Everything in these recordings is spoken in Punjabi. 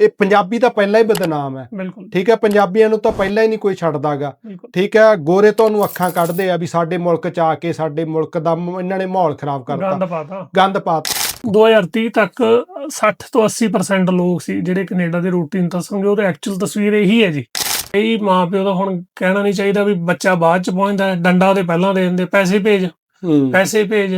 ਇਹ ਪੰਜਾਬੀ ਤਾਂ ਪਹਿਲਾਂ ਹੀ ਬਦਨਾਮ ਹੈ। ਬਿਲਕੁਲ। ਠੀਕ ਹੈ ਪੰਜਾਬੀਆਂ ਨੂੰ ਤਾਂ ਪਹਿਲਾਂ ਹੀ ਨਹੀਂ ਕੋਈ ਛੱਡਦਾਗਾ। ਠੀਕ ਹੈ ਗੋਰੇ ਤੁਹਾਨੂੰ ਅੱਖਾਂ ਕੱਢਦੇ ਆ ਵੀ ਸਾਡੇ ਮੁਲਕ ਚ ਆ ਕੇ ਸਾਡੇ ਮੁਲਕ ਦਾ ਇਹਨਾਂ ਨੇ ਮਾਹੌਲ ਖਰਾਬ ਕਰਤਾ। ਗੰਦ ਪਾਤਾ। ਗੰਦ ਪਾਤਾ। 2030 ਤੱਕ 60 ਤੋਂ 80% ਲੋਕ ਸੀ ਜਿਹੜੇ ਕੈਨੇਡਾ ਦੇ ਰੂਟੀਨ ਦੱਸਣਗੇ ਉਹਦੀ ਐਕਚੁਅਲ ਤਸਵੀਰ ਇਹੀ ਹੈ ਜੀ। ਇਹੀ ਮਾਪਿਓ ਦਾ ਹੁਣ ਕਹਿਣਾ ਨਹੀਂ ਚਾਹੀਦਾ ਵੀ ਬੱਚਾ ਬਾਅਦ ਚ ਪਹੁੰਚਦਾ ਡੰਡਾ ਉਹਦੇ ਪਹਿਲਾਂ ਦੇ ਦਿੰਦੇ ਪੈਸੇ ਭੇਜ। ਪੈਸੇ ਭੇਜ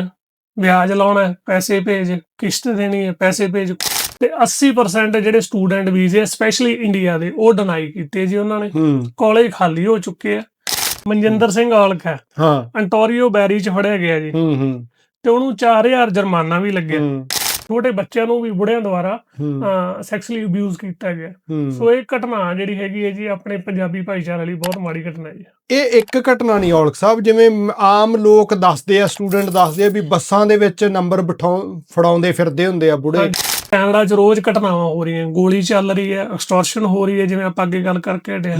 ਵਿਆਜ ਲਾਉਣਾ ਪੈਸੇ ਭੇਜ ਕਿਸ਼ਤ ਦੇਣੀ ਹੈ ਪੈਸੇ ਭੇਜ। ਤੇ 80% ਜਿਹੜੇ ਸਟੂਡੈਂਟ ਵੀਜ਼ੇ ਸਪੈਸ਼ਲੀ ਇੰਡੀਆ ਦੇ ਉਹ ਡਿਨਾਈ ਕੀਤੇ ਜੀ ਉਹਨਾਂ ਨੇ। ਕਾਲਜ ਖਾਲੀ ਹੋ ਚੁੱਕੇ ਆ। ਮਨਜਿੰਦਰ ਸਿੰਘ ਔਲਖ ਹੈ। ਹਾਂ ਅੰਟੋਰੀਓ ਬੈਰੀ ਚ ਫੜਿਆ ਗਿਆ ਜੀ। ਹੂੰ ਹੂੰ। ਤੇ ਉਹਨੂੰ 4000 ਜੁਰਮਾਨਾ ਵੀ ਲੱਗਿਆ। ਛੋਟੇ ਬੱਚਿਆਂ ਨੂੰ ਵੀ ਬੁੜਿਆਂ ਦੁਆਰਾ ਸੈਕਸੁਅਲੀ ਅਬਿਊਜ਼ ਕੀਤਾ ਗਿਆ। ਸੋ ਇਹ ਘਟਨਾ ਜਿਹੜੀ ਹੈਗੀ ਹੈ ਜੀ ਆਪਣੇ ਪੰਜਾਬੀ ਭਾਈਚਾਰੇ ਲਈ ਬਹੁਤ ਮਾੜੀ ਘਟਨਾ ਹੈ ਜੀ। ਇਹ ਇੱਕ ਘਟਨਾ ਨਹੀਂ ਔਲਖ ਸਾਹਿਬ ਜਿਵੇਂ ਆਮ ਲੋਕ ਦੱਸਦੇ ਆ ਸਟੂਡੈਂਟ ਦੱਸਦੇ ਆ ਵੀ ਬੱਸਾਂ ਦੇ ਵਿੱਚ ਨੰਬਰ ਬਿਠਾਉ ਫੜਾਉਂਦੇ ਫਿਰਦੇ ਹੁੰਦੇ ਆ ਬੁੜੇ। ਕੈਨੇਡਾ 'ਚ ਰੋਜ਼ ਘਟਨਾਵਾਂ ਹੋ ਰਹੀਆਂ ਗੋਲੀ ਚੱਲ ਰਹੀ ਹੈ ਐਕਸਟੋਰਸ਼ਨ ਹੋ ਰਹੀ ਹੈ ਜਿਵੇਂ ਆਪਾਂ ਅੱਗੇ ਗੱਲ ਕਰਕੇ ਹਟੇ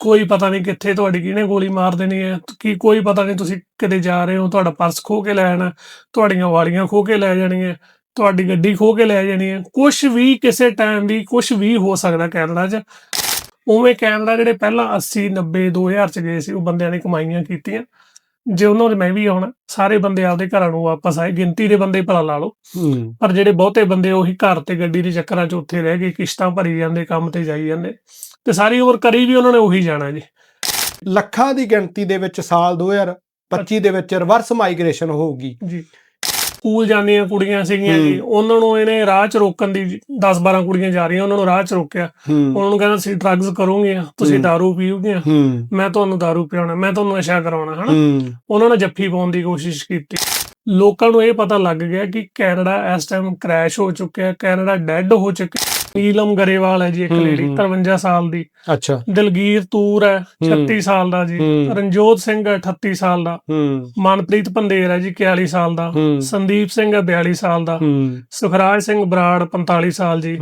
ਕੋਈ ਪਤਾ ਨਹੀਂ ਕਿੱਥੇ ਤੁਹਾਡੀ ਕਿਹਨੇ ਗੋਲੀ ਮਾਰ ਦੇਣੀ ਹੈ ਕੀ ਕੋਈ ਪਤਾ ਨਹੀਂ ਤੁਸੀਂ ਕਿਤੇ ਜਾ ਰਹੇ ਹੋ ਤੁਹਾਡਾ ਪਰਸ ਖੋ ਕੇ ਲੈ ਜਾਣਾ ਤੁਹਾਡੀਆਂ ਵਾਲੀਆਂ ਖੋ ਕੇ ਲੈ ਜਾਣੀਆਂ ਤੁਹਾਡੀ ਗੱਡੀ ਖੋ ਕੇ ਲੈ ਜਾਣੀ ਹੈ। ਕੁਝ ਵੀ ਕਿਸੇ ਟਾਈਮ ਵੀ ਕੁਝ ਵੀ ਹੋ ਸਕਦਾ ਕੈਨੇਡਾ 'ਚ। ਉਵੇਂ ਕੈਨੇਡਾ ਜਿਹੜੇ ਪਹਿਲਾਂ 80 90 2000 ਚ ਗਏ ਸੀ ਉਹ ਬੰਦਿਆਂ ਨੇ ਕਮਾਈਆਂ ਕੀਤੀਆਂ। ਜੇ ਉਹਨਾਂ ਦੇ ਮੈਂ ਵੀ ਆਉਣਾ ਸਾਰੇ ਬੰਦੇ ਆਪਦੇ ਘਰਾਂ ਨੂੰ ਵਾਪਸ ਆਏ ਗਿਣਤੀ ਦੇ ਬੰਦੇ ਭਲਾ ਲਾ ਲਓ। ਪਰ ਜਿਹੜੇ ਬਹੁਤੇ ਬੰਦੇ ਉਹੀ ਘਰ ਤੇ ਗੱਡੀ ਦੇ ਚੱਕਰਾਂ 'ਚ ਉੱਥੇ ਰਹਿ ਗਏ ਕਿਸ਼ਤਾਂ ਭਰੀ ਜਾਂਦੇ ਕੰਮ ਤੇ ਜਾਈ ਜਾਂਦੇ। ਤੇ ਸਾਰੀ ਉਮਰ ਕਰੀ ਵੀ ਉਹਨਾਂ ਨੇ ਉਹੀ ਜਾਣਾ ਜੀ। ਲੱਖਾਂ ਦੀ ਗਿਣਤੀ ਦੇ ਵਿੱਚ ਸਾਲ 2025 ਦੇ ਵਿੱਚ ਰਿਵਰਸ ਮਾਈਗ੍ਰੇਸ਼ਨ ਹੋਊਗੀ। ਜੀ। ਸਕੂਲ ਜਾਂਦੀਆਂ ਕੁੜੀਆਂ ਸੀਗੀਆਂ ਜੀ ਹੂੰ। ਉਹਨਾਂ ਨੂੰ ਇਹਨੇ ਰਾਹ 'ਚ ਰੋਕਣ ਦੀ 10-12 ਕੁੜੀਆਂ ਜਾ ਰਹੀਆਂ ਉਹਨਾਂ ਨੂੰ ਰਾਹ 'ਚ ਰੋਕਿਆ ਹੂੰ ਉਹਨਾਂ ਨੂੰ ਕਹਿੰਦਾ ਤੁਸੀਂ ਡਰੱਗਸ ਕਰੋਗੇ ਤੁਸੀਂ ਹੂੰ। दारू ਪੀਓਗੇ ਹੂੰ ਮੈਂ ਤੁਹਾਨੂੰ दारू ਪਿਆਉਣਾ ਮੈਂ ਤੁਹਾਨੂੰ ਨਸ਼ਾ ਕਰਾਉਣਾ ਹਨਾ ਹੂੰ ਉਹਨਾਂ ਨੇ ਜੱਫੀ ਪਾਉਣ ਦੀ ਕੋਸ਼ਿਸ਼ ਕੀਤੀ ਲੋਕਾਂ ਨੂੰ ਇਹ ਪਤਾ ਲੱਗ ਗਿਆ ਕਿ ਕੈਨੇਡਾ ਇਸ ਟਾਈਮ ਕ੍ਰੈਸ਼ ਹੋ ਚੁੱਕਿਆ ਹੈ ਕੈਨੇਡਾ ਡੈੱਡ ਹੋ ਚੁੱਕਿਆ ਨੀਲਮ ਗਰੇਵਾਲ ਹੈ ਜੀ ਇੱਕ ਲੇਡੀ ਹੂੰ। 53 ਸਾਲ ਦੀ। ਅੱਛਾ। ਦਲਗੀਰ ਤੂਰ ਹੈ 36 ਸਾਲ ਦਾ ਜੀ। ਰਣਜੋਤ ਸਿੰਘ ਹੈ 38 ਸਾਲ ਦਾ। ਮਨਪ੍ਰੀਤ ਪੰਦੇਰ ਹੈ ਜੀ 41 ਸਾਲ ਦਾ। ਸੰਦੀਪ ਸਿੰਘ ਹੈ 42 ਸਾਲ ਦਾ। ਸੁਖਰਾਜ ਸਿੰਘ ਬਰਾੜ 45 ਸਾਲ ਜੀ।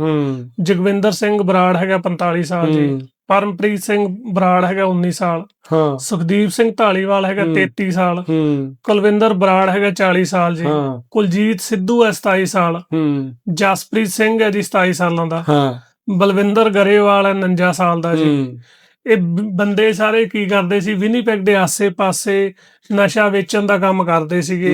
ਜਗਵਿੰਦਰ ਸਿੰਘ ਬਰਾੜ ਹੈਗਾ 45 ਸਾਲ ਜੀ। ਪਰਮਪ੍ਰੀਤ ਸਿੰਘ ਬਰਾੜ ਹੈਗਾ 19 ਸਾਲ। ਹਾਂ। ਸੁਖਦੀਪ ਸਿੰਘ ਢਾਲੀਵਾਲ ਹੈਗਾ ਹੂੰ। 33 ਸਾਲ। ਹੂੰ। ਕੁਲਵਿੰਦਰ ਬਰਾੜ ਹੈਗਾ 40 ਸਾਲ ਜੀ। ਹਾਂ। ਕੁਲਜੀਤ ਸਿੱਧੂ ਹੈ 27 ਸਾਲ। ਹੂੰ। ਜਸਪ੍ਰੀਤ ਸਿੰਘ ਹੈ ਜੀ 27 ਸਾਲਾਂ ਦਾ। ਹਾਂ। ਬਲਵਿੰਦਰ ਗਰੇਵਾਲ ਹੈ 49 ਸਾਲ ਦਾ ਜੀ। ਹੂੰ। ਇਹ ਬ- ਬੰਦੇ ਸਾਰੇ ਕੀ ਕਰਦੇ ਸੀ? ਵਿਨੀਪੈਗ ਦੇ ਆਸੇ-ਪਾਸੇ ਨਸ਼ਾ ਵੇਚਣ ਦਾ ਕੰਮ ਕਰਦੇ ਸੀਗੇ।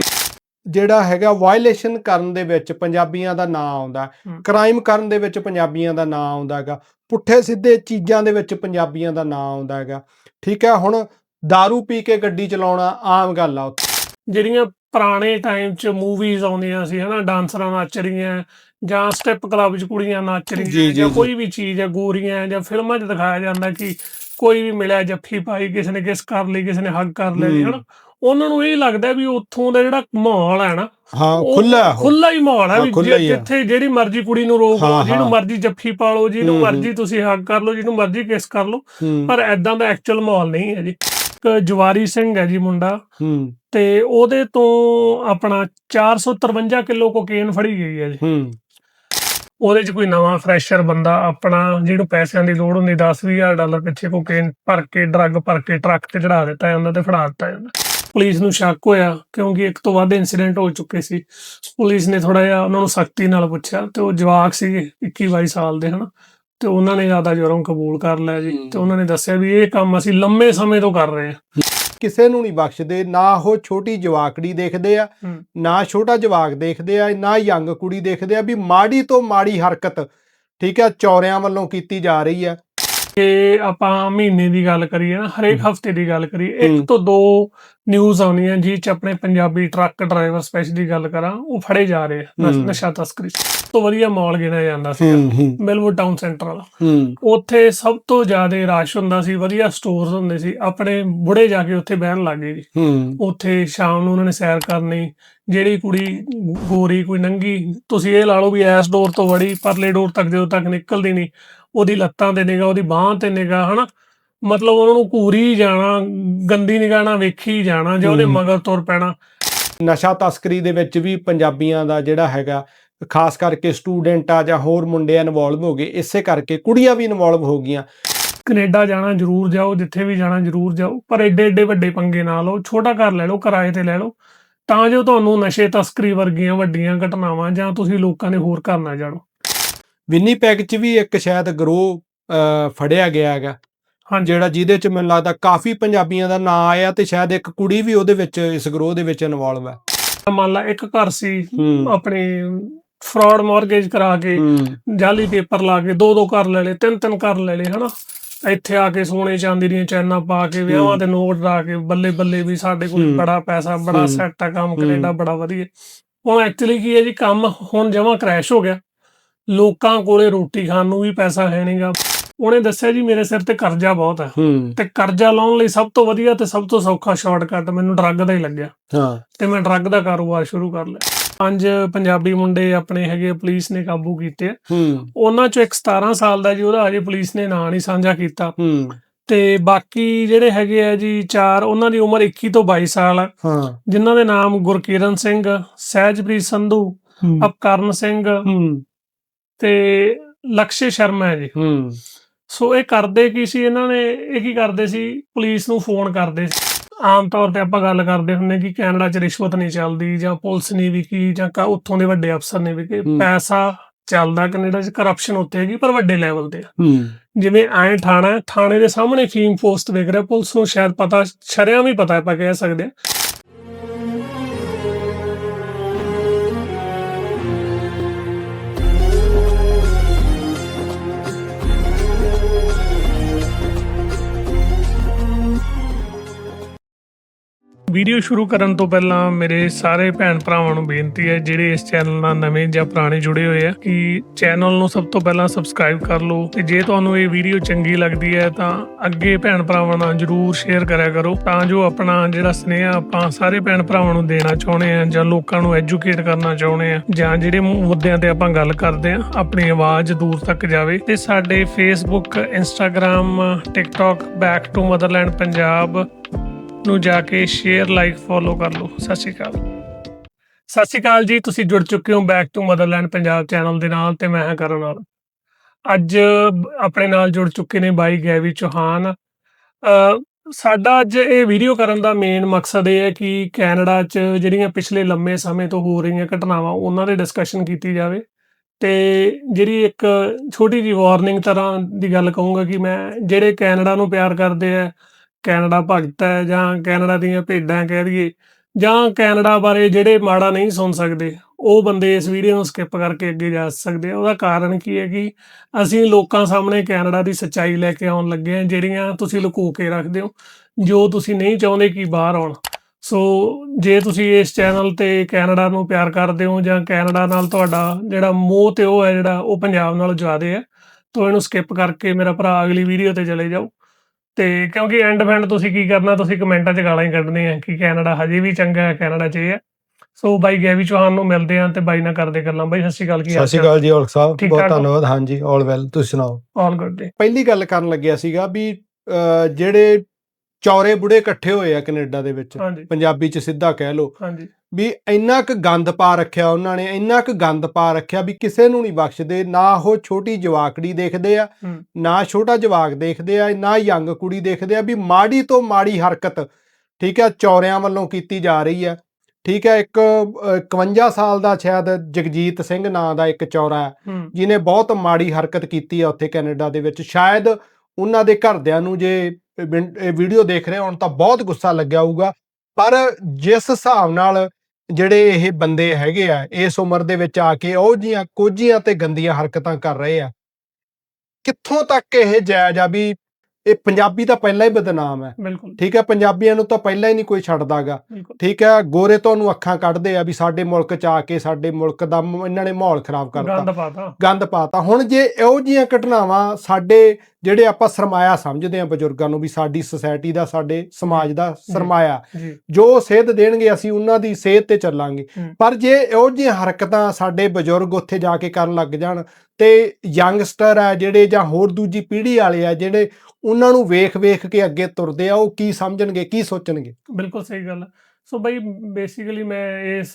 ਜਿਹੜਾ ਹੈਗਾ ਵਾਇਲੇਸ਼ਨ ਕਰਨ ਦੇ ਵਿੱਚ ਪੰਜਾਬੀਆਂ ਦਾ ਨਾਂ ਆਉਂਦਾ। ਕ੍ਰਾਈਮ ਕਰਨ ਦੇ ਵਿੱਚ ਪੰਜਾਬੀਆਂ ਦਾ ਨਾਂ ਆਉਂਦਾ ਹੈਗਾ ਪੁੱਠੇ ਸਿੱਧੇ ਚੀਜ਼ਾਂ ਦੇ ਵਿੱਚ ਪੰਜਾਬੀਆਂ ਦਾ ਨਾਂ ਆਉਂਦਾ ਹੈਗਾ ਠੀਕ ਹੈ ਹੁਣ दारू ਪੀ ਕੇ ਗੱਡੀ ਚਲਾਉਣਾ ਆਮ ਗੱਲ ਆ ਉੱਥੇ ਜਿਹੜੀਆਂ ਪੁਰਾਣੇ ਟਾਈਮ 'ਚ ਮੂਵੀਜ਼ ਆਉਂਦੀਆਂ ਸੀ ਹਨਾ ਡਾਂਸਰਾਂ ਨੱਚ ਰਹੀਆਂ ਜਾਂ ਸਟੈਪ ਕਲੱਬ 'ਚ ਕੁੜੀਆਂ ਨੱਚ ਰਹੀਆਂ ਜੀ। ਕੋਈ ਵੀ ਚੀਜ਼ ਹੈ ਗੋਰੀਆਂ ਜਾਂ ਫਿਲਮਾਂ 'ਚ ਦਿਖਾਇਆ ਜਾਂਦਾ ਕਿ ਕੋਈ ਵੀ ਮਿਲਿਆ ਜੱਫੀ ਪਾਈ ਕਿਸੇ ਨੇ ਕਿਸ ਕਰ ਲਈ ਕਿਸੇ ਨੇ ਹੱਗ ਕਰ ਹੂੰ। ਹਨਾ ਉਹਨਾਂ ਨੂੰ ਇਹ ਲੱਗਦਾ ਵੀ ਉੱਥੋਂ ਦਾ ਜਿਹੜਾ ਮਾਹੌਲ ਹੈ ਨਾ ਹਾਂ ਖੁੱਲਾ ਖੁੱਲਾ ਹੀ ਮਾਹੌਲ ਹੈ ਵੀ। ਜਿੱਥੇ ਜਿਹੜੀ ਮਰਜ਼ੀ ਕੁੜੀ ਨੂੰ ਰੋਕ ਲਓ। ਜਿਹਨੂੰ ਮਰਜ਼ੀ ਜੱਫੀ ਪਾ ਲਓ ਜਿਹਨੂੰ। ਮਰਜ਼ੀ ਤੁਸੀਂ ਹੱਗ ਕਰ ਲਓ ਜਿਹਨੂੰ ਮਰਜ਼ੀ ਕਿਸ ਕਰ ਲਓ ਪਰ ਐਦਾਂ ਦਾ ਐਕਚੁਅਲ ਮਾਹੌਲ ਨਹੀਂ ਹੈ ਜੀ। ਜਵਾਰੀ ਸਿੰਘ ਹੈ ਜੀ ਮੁੰਡਾ ਹੂੰ। ਤੇ ਉਹਦੇ ਤੋਂ ਆਪਣਾ 453 ਕਿਲੋ ਕੋਕੇਨ ਫੜੀ ਗਈ ਹੈ ਜੀ। ਹੂੰ। ਉਹਦੇ 'ਚ ਕੋਈ ਨਵਾਂ ਫਰੈਸ਼ਰ ਬੰਦਾ ਆਪਣਾ ਜਿਹਨੂੰ ਪੈਸਿਆਂ ਦੀ ਲੋੜ ਹੁੰਦੀ 10-20000 ਡਾਲਰ ਪਿੱਛੇ ਕੋਕੇਨ ਭਰ ਕੇ ਡਰੱਗ ਭਰ ਕੇ ਟਰੱਕ ਤੇ ਚੜਾ ਦਿੱਤਾ ਜਾਂਦਾ ਤੇ ਫੜਾ ਦਿੱਤਾ ਜਾਂਦਾ ਪੁਲਿਸ ਨੂੰ ਸ਼ੱਕ ਹੋਇਆ ਕਿਉਂਕਿ ਇੱਕ ਤੋਂ ਵੱਧ ਇਨਸੀਡੈਂਟ ਹੋ ਚੁੱਕੇ ਸੀ ਪੁਲਿਸ ਨੇ ਥੋੜਾ ਜਿਹਾ ਉਹਨਾਂ ਨੂੰ ਸਖਤੀ ਨਾਲ ਪੁੱਛਿਆ ਤੇ ਉਹ ਜਵਾਕ ਸੀਗੇ 21-22 ਸਾਲ ਦੇ ਹਨਾ ਤੇ ਉਹਨਾਂ ਨੇ ਜ਼ਿਆਦਾ ਜੁਰਮ ਕਬੂਲ ਕਰ ਲਿਆ ਜੀ। ਤੇ ਉਹਨਾਂ ਨੇ ਦੱਸਿਆ ਵੀ ਇਹ ਕੰਮ ਅਸੀਂ ਲੰਮੇ ਸਮੇਂ ਤੋਂ ਕਰ ਰਹੇ ਹਾਂ ਕਿਸੇ ਨੂੰ ਨਹੀਂ ਬਖਸ਼ਦੇ ਨਾ ਉਹ ਛੋਟੀ ਜਵਾਕੜੀ ਦੇਖਦੇ ਆ। ਨਾ ਛੋਟਾ ਜਵਾਕ ਦੇਖਦੇ ਆ ਨਾ ਯੰਗ ਕੁੜੀ ਦੇਖਦੇ ਆ ਵੀ ਮਾੜੀ ਤੋਂ ਮਾੜੀ ਹਰਕਤ ਠੀਕ ਹੈ ਚੌਰਿਆਂ ਵੱਲੋਂ ਕੀਤੀ ਜਾ ਰਹੀ ਹੈ ਕਿ ਆਪਾਂ ਮਹੀਨੇ ਦੀ ਗੱਲ ਕਰੀਏ ਨਾ ਹਰੇਕ। ਹਫ਼ਤੇ ਦੀ ਗੱਲ ਕਰੀਏ। ਇੱਕ ਤੋਂ ਦੋ ਨਿਊਜ਼ ਆਉਣੀਆਂ ਜਿਹ ਚ ਆਪਣੇ ਪੰਜਾਬੀ ਟਰੱਕ ਡਰਾਈਵਰ ਸਪੈਸ਼ਲੀ ਗੱਲ ਕਰਾਂ ਉਹ ਫੜੇ ਜਾ ਰਹੇ ਨਸ਼- ਤਸਕਰੀ ਤੋਂ ਵਧੀਆ ਮਾਲ ਗਿਣਿਆ ਜਾਂਦਾ ਸੀ ਮੈਲਵੁੱਡ ਟਾਊਨ ਸੈਂਟਰ ਵਾਲਾ। ਉੱਥੇ ਸਭ ਤੋਂ ਜ਼ਿਆਦਾ ਰਸ਼ ਹੁੰਦਾ ਸੀ ਵਧੀਆ ਸਟੋਰਸ ਹੁੰਦੇ ਸੀ। ਆਪਣੇ ਬੁੜੇ ਜਾ ਕੇ ਉੱਥੇ ਬਹਿਣ ਲੱਗੇ ਜੀ। ਉੱਥੇ ਸ਼ਾਮ ਨੂੰ ਉਹਨਾਂ ਨੇ ਸੈਰ ਕਰਨੀ। ਜਿਹੜੀ ਕੁੜੀ ਗੋਰੀ ਕੋਈ ਨੰਗੀ ਤੁਸੀਂ ਇਹ ਲਾ ਲਓ ਵੀ ਐਸ ਡੋਰ ਤੋਂ ਵੜੀ ਪਰਲੇ ਡੋਰ ਤੱਕ ਜਦੋਂ ਤੱਕ ਨਿਕਲਦੀ ਨਹੀਂ ਉਹਦੀ ਲੱਤਾਂ ਤੇ ਨਿਗਾ ਉਹਦੀ ਬਾਹਾਂ ਤੇ ਨਿਗਾ ਹਨਾ? ਮਤਲਬ ਉਹਨਾਂ ਨੂੰ ਘੂਰੀ ਜਾਣਾ ਗੰਦੀ ਨਿਗਾਹ ਨਾਲ ਵੇਖੀ ਜਾਣਾ ਜਾਂ ਉਹਦੇ। ਮਗਰ ਤੁਰ ਪੈਣਾ। ਨਸ਼ਾ ਤਸਕਰੀ ਦੇ ਵਿੱਚ ਵੀ ਪੰਜਾਬੀਆਂ ਦਾ ਜਿਹੜਾ ਹੈਗਾ ਖਾਸ ਕਰਕੇ ਸਟੂਡੈਂਟ ਆ ਜਾਂ ਹੋਰ ਮੁੰਡੇ ਇਨਵੋਲਵ ਹੋ ਗਏ ਇਸੇ ਕਰਕੇ ਕੁੜੀਆਂ ਵੀ ਇਨਵੋਲਵ ਹੋ ਗਈਆਂ। ਕੈਨੇਡਾ ਜਾਣਾ ਜ਼ਰੂਰ ਜਾਓ ਜਿੱਥੇ ਵੀ ਜਾਣਾ ਜ਼ਰੂਰ ਜਾਓ ਪਰ ਐਡੇ ਐਡੇ ਵੱਡੇ ਪੰਗੇ ਨਾ ਲਓ ਛੋਟਾ ਘਰ ਲੈ ਲਓ ਕਿਰਾਏ ਤੇ ਲੈ ਲਓ ਤਾਂ ਜੋ ਤੁਹਾਨੂੰ ਨਸ਼ੇ ਤਸਕਰੀ ਵਰਗੀਆਂ ਵੱਡੀਆਂ ਘਟਨਾਵਾਂ ਜਾਂ ਤੁਸੀਂ ਲੋਕਾਂ ਦੇ ਹੋਰ ਘਰ ਨਾ ਜਾਣੋ। ਵਿਨੀਪੈਗ 'ਚ ਵੀ ਇੱਕ ਸ਼ਾਇਦ ਗਰੋਹ ਫੜਿਆ ਗਿਆ ਹੈਗਾ ਹਾਂਜੀ। ਜਿਹੜਾ ਜਿਹਦੇ 'ਚ ਮੈਨੂੰ ਲੱਗਦਾ ਕਾਫੀ ਪੰਜਾਬੀਆਂ ਦਾ ਨਾਂ ਆਇਆ ਤੇ ਸ਼ਾਇਦ ਇੱਕ ਕੁੜੀ ਵੀ ਉਹਦੇ ਵਿੱਚ ਇਸ ਗਰੋਹ ਦੇ ਵਿੱਚ ਇਨਵੋਲਵ ਹੈ। ਮੰਨ ਲਾ ਇੱਕ ਘਰ ਸੀ ਹੂੰ। ਆਪਣੀ ਫਰਾਡ ਮਾਰਗੇਜ ਕਰਾ ਕੇ ਹੂੰ। ਜਾਲੀ ਪੇਪਰ ਲਾ ਕੇ ਦੋ ਦੋ ਘਰ ਲੈ ਲਏ ਤਿੰਨ ਤਿੰਨ ਘਰ ਲੈ ਲਏ ਹਨਾ? ਇੱਥੇ ਆ ਕੇ ਸੋਨੇ ਚਾਂਦੀ ਦੀਆਂ ਚੈਨਾਂ ਪਾ ਕੇ ਵਿਆਹਾਂ ਦੇ ਨੋਟ ਲਾ ਕੇ ਬੱਲੇ ਬੱਲੇ ਵੀ ਸਾਡੇ ਕੋਲ ਹੂੰ। ਬੜਾ ਪੈਸਾ ਬੜਾ ਹੂੰ। ਸੈੱਟ ਆ ਕੰਮ ਕੈਨੇਡਾ ਬੜਾ ਵਧੀਆ। ਹੁਣ ਐਕਚੁਅਲੀ ਕੀ ਹੈ ਜੀ ਕੰਮ ਹੁਣ ਜਮਾਂ ਕ੍ਰੈਸ਼ ਹੋ ਗਿਆ। ਲੋਕਾਂ ਕੋਲੇ ਰੋਟੀ ਖਾਣ ਨੂੰ ਵੀ ਪੈਸਾ ਹੈ ਨਹੀਂਗਾ ਉਹਨੇ ਦੱਸਿਆ ਜੀ ਮੇਰੇ ਸਿਰ ਤੇ ਕਰਜ਼ਾ ਬਹੁਤ ਹੈ। ਤੇ ਕਰਜ਼ਾ ਲਾਉਣ ਲਈ ਸਭ ਤੋਂ ਵਧੀਆ ਤੇ ਸਭ ਤੋਂ ਸੌਖਾ ਸ਼ਾਰਟਕਟ ਮੈਨੂੰ ਡਰੱਗ ਦਾ ਹੀ ਲੱਗਿਆ। ਹਾਂ। ਤੇ ਮੈਂ ਡਰੱਗ ਦਾ ਕਾਰੋਬਾਰ ਸ਼ੁਰੂ ਕਰ ਲਿਆ। ਪੰਜ ਪੰਜਾਬੀ ਮੁੰਡੇ ਆਪਣੇ ਹੈਗੇ ਪੁਲਿਸ ਨੇ ਕਾਬੂ ਕੀਤੇ ਉਹਨਾਂ ਚੋਂ ਇੱਕ 17 ਸਾਲ ਦਾ ਜੀ ਉਹਦਾ ਅਜੇ ਪੁਲਿਸ ਨੇ ਨਾਂ ਨਹੀਂ ਸਾਂਝਾ ਕੀਤਾ। ਹੂੰ। ਤੇ ਬਾਕੀ ਜਿਹੜੇ ਹੈਗੇ ਆ ਜੀ ਚਾਰ ਉਹਨਾਂ ਦੀ ਉਮਰ 21 ਤੋਂ 22 ਸਾਲ ਆ। ਹਾਂ। ਜਿਨ੍ਹਾਂ ਦੇ ਨਾਮ ਗੁਰਕਿਰਨ ਸਿੰਘ ਸਹਿਜਪ੍ਰੀਤ ਸੰਧੂ ਅਪਕਰਨ ਸਿੰਘ ਤੇ ਲਕਸ਼ੇ ਸ਼ਰਮਾ ਹੈ ਜੀ। ਹੂੰ। ਸੋ ਇਹ ਕਰਦੇ ਕੀ ਸੀ? ਇਹਨਾਂ ਨੇ ਇਹ ਕੀ ਕਰਦੇ ਸੀ? ਪੁਲਿਸ ਨੂੰ ਫੋਨ ਕਰਦੇ ਸੀ। ਆਮ ਤੌਰ ਤੇ ਆਪਾਂ ਗੱਲ ਕਰਦੇ ਹੁੰਨੇ ਕਿ ਕੈਨੇਡਾ 'ਚ ਰਿਸ਼ਵਤ ਨਹੀਂ ਚੱਲਦੀ ਜਾਂ ਪੁਲਿਸ ਨਹੀਂ ਵਿਕੀ ਜਾਂ ਕਾ ਉੱਥੋਂ ਦੇ ਵੱਡੇ ਅਫਸਰ ਨੇ ਵਿਕੇ। ਪੈਸਾ ਚੱਲਦਾ ਕੈਨੇਡਾ 'ਚ ਕਰਪਸ਼ਨ ਉੱਥੇ ਹੈਗੀ ਪਰ ਵੱਡੇ ਲੈਵਲ ਤੇ। ਆ ਹੂੰ। ਜਿਵੇਂ ਐ ਥਾਣਾ ਥਾਣੇ ਦੇ ਸਾਹਮਣੇ ਫੀਮ ਪੋਸਟ ਵੇਖ ਰਿਹਾ ਪੁਲਿਸ ਨੂੰ ਸ਼ਾਇਦ ਪਤਾ ਸ਼ਰਿਆਂ ਵੀ ਪਤਾ ਆਪਾਂ ਕਹਿ ਸਕਦੇ ਹਾਂ। ਵੀਡੀਓ ਸ਼ੁਰੂ ਕਰਨ ਤੋਂ ਪਹਿਲਾਂ ਮੇਰੇ ਸਾਰੇ ਭੈਣ ਭਰਾਵਾਂ ਨੂੰ ਬੇਨਤੀ ਹੈ, ਜਿਹੜੇ ਇਸ ਚੈਨਲ ਨਾਲ ਨਵੇਂ ਜਾਂ ਪੁਰਾਣੇ ਜੁੜੇ ਹੋਏ ਆ, ਕਿ ਚੈਨਲ ਨੂੰ ਸਭ ਤੋਂ ਪਹਿਲਾਂ ਸਬਸਕ੍ਰਾਈਬ ਕਰ ਲਓ ਤੇ ਜੇ ਤੁਹਾਨੂੰ ਇਹ ਵੀਡੀਓ ਚੰਗੀ ਲੱਗਦੀ ਹੈ ਤਾਂ ਅੱਗੇ ਭੈਣ ਭਰਾਵਾਂ ਨਾਲ ਜਰੂਰ ਸ਼ੇਅਰ ਕਰਿਆ ਕਰੋ, ਤਾਂ ਜੋ ਆਪਣਾ ਜਿਹੜਾ ਸਨੇਹ ਆਪਾਂ ਸਾਰੇ ਭੈਣ ਭਰਾਵਾਂ ਨੂੰ ਦੇਣਾ ਚਾਹੁੰਦੇ ਆ ਜਾਂ ਲੋਕਾਂ ਨੂੰ ਐਜੂਕੇਟ ਕਰਨਾ ਚਾਹੁੰਦੇ ਆ, ਜਾਂ ਜਿਹੜੇ ਮੁੱਦਿਆਂ ਤੇ ਆਪਾਂ ਗੱਲ ਕਰਦੇ ਆ, ਆਪਣੀ ਆਵਾਜ਼ ਦੂਰ ਤੱਕ ਜਾਵੇ। ਤੇ ਸਾਡੇ Facebook Instagram TikTok back to motherland Punjab ਨੂੰ ਜਾ ਕੇ ਸ਼ੇਅਰ ਲਾਈਕ ਫੋਲੋ ਕਰ ਲਓ। ਸਤਿ ਸ਼੍ਰੀ ਅਕਾਲ। ਸਤਿ ਸ਼੍ਰੀ ਅਕਾਲ ਜੀ, ਤੁਸੀਂ ਜੁੜ ਚੁੱਕੇ ਹੋ back to motherland Punjab channel ਦੇ ਨਾਲ ਤੇ ਮੈਂ ਹਾਂ ਕਰਨ ਨਾਲ। ਅੱਜ ਆਪਣੇ ਨਾਲ ਜੁੜ ਚੁੱਕੇ ਨੇ ਬਾਈ ਗੈਵੀ ਚੌਹਾਨ। ਸਾਡਾ ਅੱਜ ਇਹ ਵੀਡੀਓ ਕਰਨ ਦਾ ਮੇਨ ਮਕਸਦ ਇਹ ਹੈ ਕਿ ਕੈਨੇਡਾ 'ਚ ਜਿਹੜੀਆਂ ਪਿਛਲੇ ਲੰਮੇ ਸਮੇਂ ਤੋਂ ਹੋ ਰਹੀਆਂ ਘਟਨਾਵਾਂ, ਉਹਨਾਂ ਦੇ ਡਿਸਕਸ਼ਨ ਕੀਤੀ ਜਾਵੇ। ਤੇ ਜਿਹੜੀ ਇੱਕ ਛੋਟੀ ਜਿਹੀ ਵਾਰਨਿੰਗ ਤਰ੍ਹਾਂ ਦੀ ਗੱਲ ਕਹੂੰਗਾ ਕਿ ਮੈਂ, ਜਿਹੜੇ ਕੈਨੇਡਾ ਨੂੰ ਪਿਆਰ ਕਰਦੇ ਆ ਕੈਨੇਡਾ ਭਗਤ ਹੈ ਜਾਂ ਕੈਨੇਡਾ ਦੀਆਂ ਭੇਡਾਂ ਕਹਿ ਦਈਏ ਜਾਂ ਕੈਨੇਡਾ ਬਾਰੇ ਜਿਹੜੇ ਮਾੜਾ ਨਹੀਂ ਸੁਣ ਸਕਦੇ, ਉਹ ਬੰਦੇ ਇਸ ਵੀਡੀਓ ਨੂੰ ਸਕਿਪ ਕਰਕੇ ਅੱਗੇ ਜਾ ਸਕਦੇ ਆ। ਉਹਦਾ ਕਾਰਨ ਕੀ ਹੈ ਕਿ ਅਸੀਂ ਲੋਕਾਂ ਸਾਹਮਣੇ ਕੈਨੇਡਾ ਦੀ ਸੱਚਾਈ ਲੈ ਕੇ ਆਉਣ ਲੱਗੇ ਹਾਂ, ਜਿਹੜੀਆਂ ਤੁਸੀਂ ਲੁਕੋ ਕੇ ਰੱਖਦੇ ਹੋ, ਜੋ ਤੁਸੀਂ ਨਹੀਂ ਚਾਹੁੰਦੇ ਕਿ ਬਾਹਰ ਆਉਣ। ਸੋ ਜੇ ਤੁਸੀਂ ਇਸ ਚੈਨਲ ਤੇ ਕੈਨੇਡਾ ਨੂੰ ਪਿਆਰ ਕਰਦੇ ਹੋ ਜਾਂ ਕੈਨੇਡਾ ਨਾਲ ਤੁਹਾਡਾ ਜਿਹੜਾ ਮੋਹ ਤੇ ਉਹ ਹੈ ਜਿਹੜਾ, ਉਹ ਪੰਜਾਬ ਨਾਲੋਂ ਜ਼ਿਆਦਾ ਹੈ, ਤਾਂ ਇਹਨੂੰ ਸਕਿਪ ਕਰਕੇ ਮੇਰਾ ਭਰਾ ਅਗਲੀ ਵੀਡੀਓ ਤੇ ਚਲੇ ਜਾਓ। ਤੇ ਕਿਉਂਕਿ ਐਂਡ ਫੈਂਡ ਤੁਸੀਂ ਕੀ ਕਰਨਾ ਤੁਸੀਂ ਕਮੈਂਟਾਂ 'ਚ ਗਾਲਾਂ ਹੀ ਕੱਢਣੀਆਂ ਕਿ ਕੈਨੇਡਾ ਹਜੇ ਵੀ ਚੰਗਾ ਹੈ ਕੈਨੇਡਾ 'ਚ ਇਹ ਹੈ। ਸੋ ਬਾਈ ਗੈਵੀ ਚੌਹਾਨ ਨੂੰ ਮਿਲਦੇ ਆਂ ਤੇ ਬਾਈ ਨਾਲ ਕਰਦੇ ਗੱਲਾਂ। ਬਾਈ ਸਤਿ ਸ਼੍ਰੀ ਅਕਾਲ ਕੀ ਸਤਿ ਸ਼੍ਰੀ ਅਕਾਲ ਜੀ ਔਲਖ ਸਾਹਿਬ ਬਹੁਤ? ਧੰਨਵਾਦ। ਹਾਂਜੀ ਆਲ ਵੈਲ ਤੁਸੀਂ ਸੁਣਾਓ? ਆਲ ਗੁੱਡ ਡੇ ਪਹਿਲੀ ਗੱਲ ਕਰਨ ਲੱਗਿਆ ਸੀਗਾ ਵੀ ਜਿਹੜੇ ਚੌਰੇ ਬੁੜੇ ਇਕੱਠੇ ਹੋਏ ਆ ਕੈਨੇਡਾ ਦੇ ਵਿੱਚ ਪੰਜਾਬੀ ਚ ਸਿੱਧਾ ਕਹਿ ਲਓ। ਹਾਂਜੀ। ਵੀ ਇੰਨਾ ਕੁ ਗੰਦ ਪਾ ਰੱਖਿਆ ਉਹਨਾਂ ਨੇ ਇੰਨਾ ਕੁ ਗੰਦ ਪਾ ਰੱਖਿਆ ਵੀ ਕਿਸੇ ਨੂੰ ਨਹੀਂ ਬਖਸ਼ਦੇ ਨਾ ਉਹ ਛੋਟੀ ਜਵਾਕੜੀ ਦੇਖਦੇ ਆ ਹੂੰ। ਨਾ ਛੋਟਾ ਜਵਾਕ ਦੇਖਦੇ ਆ ਨਾ ਯੰਗ ਕੁੜੀ ਦੇਖਦੇ ਆ ਵੀ ਮਾੜੀ ਤੋਂ ਮਾੜੀ ਹਰਕਤ ਠੀਕ ਹੈ ਚੌਰਿਆਂ ਵੱਲੋਂ ਕੀਤੀ ਜਾ ਰਹੀ ਹੈ ਠੀਕ ਹੈ ਇੱਕ ਅਹ, 51 ਸਾਲ ਦਾ ਸ਼ਾਇਦ ਜਗਜੀਤ ਸਿੰਘ ਨਾਂ ਦਾ ਇੱਕ ਚੌਰਾ ਹੈ ਹੂੰ। ਜਿਨੇ ਬਹੁਤ ਮਾੜੀ ਹਰਕਤ ਕੀਤੀ ਆ ਉੱਥੇ ਕੈਨੇਡਾ ਦੇ ਵਿੱਚ। ਸ਼ਾਇਦ ਉਹਨਾਂ ਦੇ ਘਰਦਿਆਂ ਨੂੰ ਜੇ ਵੀਡੀਓ ਦੇਖ ਰਹੇ ਹੋਣ ਤਾਂ ਬਹੁਤ ਗੁੱਸਾ ਲੱਗਿਆ ਹੋਊਗਾ ਪਰ ਜਿਸ ਹਿਸਾਬ ਨਾਲ ਜਿਹੜੇ ਇਹ ਬੰਦੇ ਹੈਗੇ ਆ ਇਸ ਉਮਰ ਦੇ ਵਿੱਚ ਆ ਕੇ ਉਹ ਜੀਆਂ ਕੋਝੀਆਂ ਤੇ ਗੰਦੀਆਂ ਹਰਕਤਾਂ ਕਰ ਰਹੇ ਆ। ਕਿੱਥੋਂ ਤੱਕ ਇਹ ਜਾਇਜ਼ ਆ ਵੀ ਇਹ ਪੰਜਾਬੀ ਤਾਂ ਪਹਿਲਾਂ ਹੀ ਬਦਨਾਮ ਹੈ। ਠੀਕ ਹੈ ਪੰਜਾਬੀਆਂ ਨੂੰ ਤਾਂ ਪਹਿਲਾਂ ਹੀ ਨਹੀਂ ਕੋਈ ਛੱਡਦਾਗਾ। ਠੀਕ ਹੈ ਗੋਰੇ ਤੁਹਾਨੂੰ ਅੱਖਾਂ ਕੱਢਦੇ ਆ ਵੀ ਸਾਡੇ ਮੁਲਕ ਚ ਆ ਕੇ ਸਾਡੇ ਮੁਲਕ ਦਾ ਇਹਨਾਂ ਨੇ ਮਾਹੌਲ ਖਰਾਬ ਕਰਤਾ। ਗੰਦ ਪਾਤਾ। ਗੰਦ ਪਾਤਾ। ਹੁਣ ਜੇ ਇਹੋ ਜੀਆਂ ਘਟਨਾਵਾਂ ਸਾਡੇ ਜਿਹੜੇ ਆਪਾਂ ਸਰਮਾਇਆ ਸਮਝਦੇ ਆ ਬਜ਼ੁਰਗਾਂ ਨੂੰ ਵੀ ਸਾਡੀ ਸੁਸਾਇਟੀ ਦਾ ਸਾਡੇ ਸਮਾਜ ਦਾ ਸਰਮਾਇਆ ਜੀ ਸੇਧ ਦੇਣਗੇ ਅਸੀਂ ਉਹਨਾਂ ਦੀ ਸੇਧ ਤੇ ਚੱਲਾਂਗੇ। ਪਰ ਜੇ ਇਹੋ ਜਿਹੀਆਂ ਹਰਕਤਾਂ ਸਾਡੇ ਬਜ਼ੁਰਗ ਉੱਥੇ ਜਾ ਕੇ ਕਰਨ ਲੱਗ ਜਾਣ ਤੇ ਯੰਗਸਟਰ ਆ ਜਿਹੜੇ ਜਾਂ ਹੋਰ ਦੂਜੀ ਪੀੜ੍ਹੀ ਵਾਲੇ ਆ ਜਿਹੜੇ ਉਹਨਾਂ ਨੂੰ ਵੇਖ-ਵੇਖ ਕੇ ਅੱਗੇ ਤੁਰਦੇ ਆ ਉਹ ਕੀ ਸਮਝਣਗੇ ਕੀ ਸੋਚਣਗੇ ਬਿਲਕੁਲ ਸਹੀ ਗੱਲ ਹੈ। ਸੋ ਬਈ ਬੇਸਿਕਲੀ ਮੈਂ ਇਸ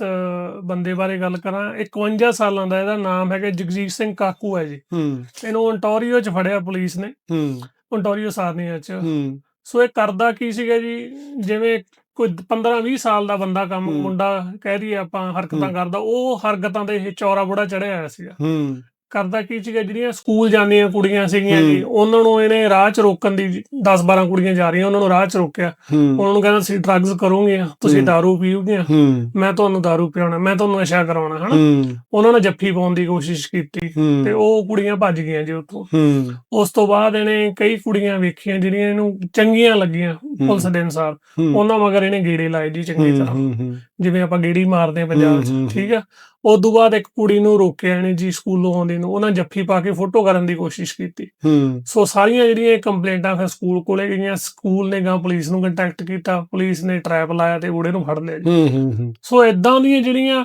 ਬੰਦੇ ਬਾਰੇ ਗੱਲ ਕਰਾਂ। 51 ਸਾਲਾਂ ਦਾ ਇਹਦਾ ਨਾਮ ਹੈਗਾ ਜਗਜੀਤ ਸਿੰਘ ਕਾਕੂ ਹੈ ਜੀ। ਹੂੰ। ਇਹਨੂੰ ਓਨਟਾਰੀਓ 'ਚ ਫੜਿਆ ਪੁਲਿਸ ਨੇ। ਹੂੰ। ਓਨਟਾਰੀਓ ਸਾਰਨੀਆ 'ਚ। ਹੂੰ। ਸੋ ਇਹ ਕਰਦਾ ਕੀ ਸੀਗਾ ਜੀ? ਜਿਵੇਂ ਕੋਈ 15 20 ਸਾਲ ਦਾ ਬੰਦਾ ਕੰਮ। ਮੁੰਡਾ ਕਹਿ ਦਈਏ ਆਪਾਂ ਹਰਕਤਾਂ। ਕਰਦਾ ਉਹ ਹਰਕਤਾਂ ਦੇ ਇਹ ਚੌਰਾ ਬੁੜਾ ਚੜਿਆ ਹੋਇਆ ਸੀਗਾ। ਹੂੰ। ਕਰਦਾ ਕੀ ਸੀਗਾ ਜਿਹੜੀਆਂ ਸਕੂਲ ਜਾਂਦੀਆਂ ਕੁੜੀਆਂ ਸੀਗੀਆਂ ਹੂੰ। ਜੀ ਉਹਨਾਂ ਨੂੰ ਇਹਨੇ ਰਾਹ 'ਚ ਰੋਕਣ ਦੀ 10-12 ਕੁੜੀਆਂ ਜਾ ਰਹੀਆਂ ਉਹਨਾਂ ਨੂੰ ਰਾਹ 'ਚ ਰੋਕਿਆ ਹੂੰ ਉਹਨਾਂ ਨੂੰ ਕਹਿੰਦਾ ਤੁਸੀਂ ਡਰੱਗਸ ਕਰੋਗੀਆਂ ਤੁਸੀਂ ਹੂੰ। दारू ਪੀਓਗੀਆਂ ਹੂੰ ਮੈਂ ਤੁਹਾਨੂੰ दारू ਪਿਆਉਣਾ ਮੈਂ ਤੁਹਾਨੂੰ ਨਸ਼ਾ ਕਰਾਉਣਾ ਹਨਾ ਹੂੰ ਉਹਨਾਂ ਨੇ ਜੱਫੀ ਪਾਉਣ ਦੀ ਕੋਸ਼ਿਸ਼ ਕੀਤੀ ਤੇ ਹੂੰ ਉਹ ਕੁੜੀਆਂ ਭੱਜ ਗਈਆਂ ਜੀ ਉੱਥੋਂ ਹੂੰ ਉਸ ਤੋਂ ਬਾਅਦ ਇਹਨੇ ਕਈ ਕੁੜੀਆਂ ਵੇਖੀਆਂ ਜਿਹੜੀਆਂ ਇਹਨੂੰ ਚੰਗੀਆਂ ਲੱਗੀਆਂ ਪੁਲਿਸ ਦੇ ਅਨੁਸਾਰ ਉਹਨਾਂ ਮਗਰ ਇਹਨੇ ਗੇੜੇ ਲਾਏ ਜੀ ਚੰਗੀ ਤਰ੍ਹਾਂ ਹੂੰ ਜਿਵੇਂ ਆਪਾਂ ਗੇੜੀ ਮਾਰਦੇ ਆ ਪੰਜਾਬ 'ਚ ਠੀਕ ਆ? ਉਸ ਤੋਂ ਬਾਅਦ ਇੱਕ ਕੁੜੀ ਨੂੰ ਰੋਕਿਆ ਇਹਨੇ ਜੀ ਸਕੂਲੋਂ ਆਉਂਦੀ ਨੂੰ ਉਹਨਾਂ ਜੱਫੀ ਪਾ ਕੇ ਫੋਟੋ ਕਰਨ ਦੀ ਕੋਸ਼ਿਸ਼ ਕੀਤੀ। ਹੂੰ। ਸੋ ਸਾਰੀਆਂ ਜਿਹੜੀਆਂ ਕੰਪਲੇਂਟਾਂ ਫਿਰ ਸਕੂਲ ਕੋਲੇ ਗਈਆਂ ਸਕੂਲ ਨੇ ਗਾਂ ਪੁਲਿਸ ਨੂੰ ਕੰਟੈਕਟ ਕੀਤਾ ਪੁਲਿਸ ਨੇ ਟਰੈਪ ਲਾਇਆ ਤੇ ਉਹਦੇ ਨੂੰ ਫੜ ਲਿਆ ਜੀ। ਹੂੰ ਹੂੰ ਹੂੰ। ਸੋ ਇਦਾਂ ਦੀਆਂ ਜਿਹੜੀਆਂ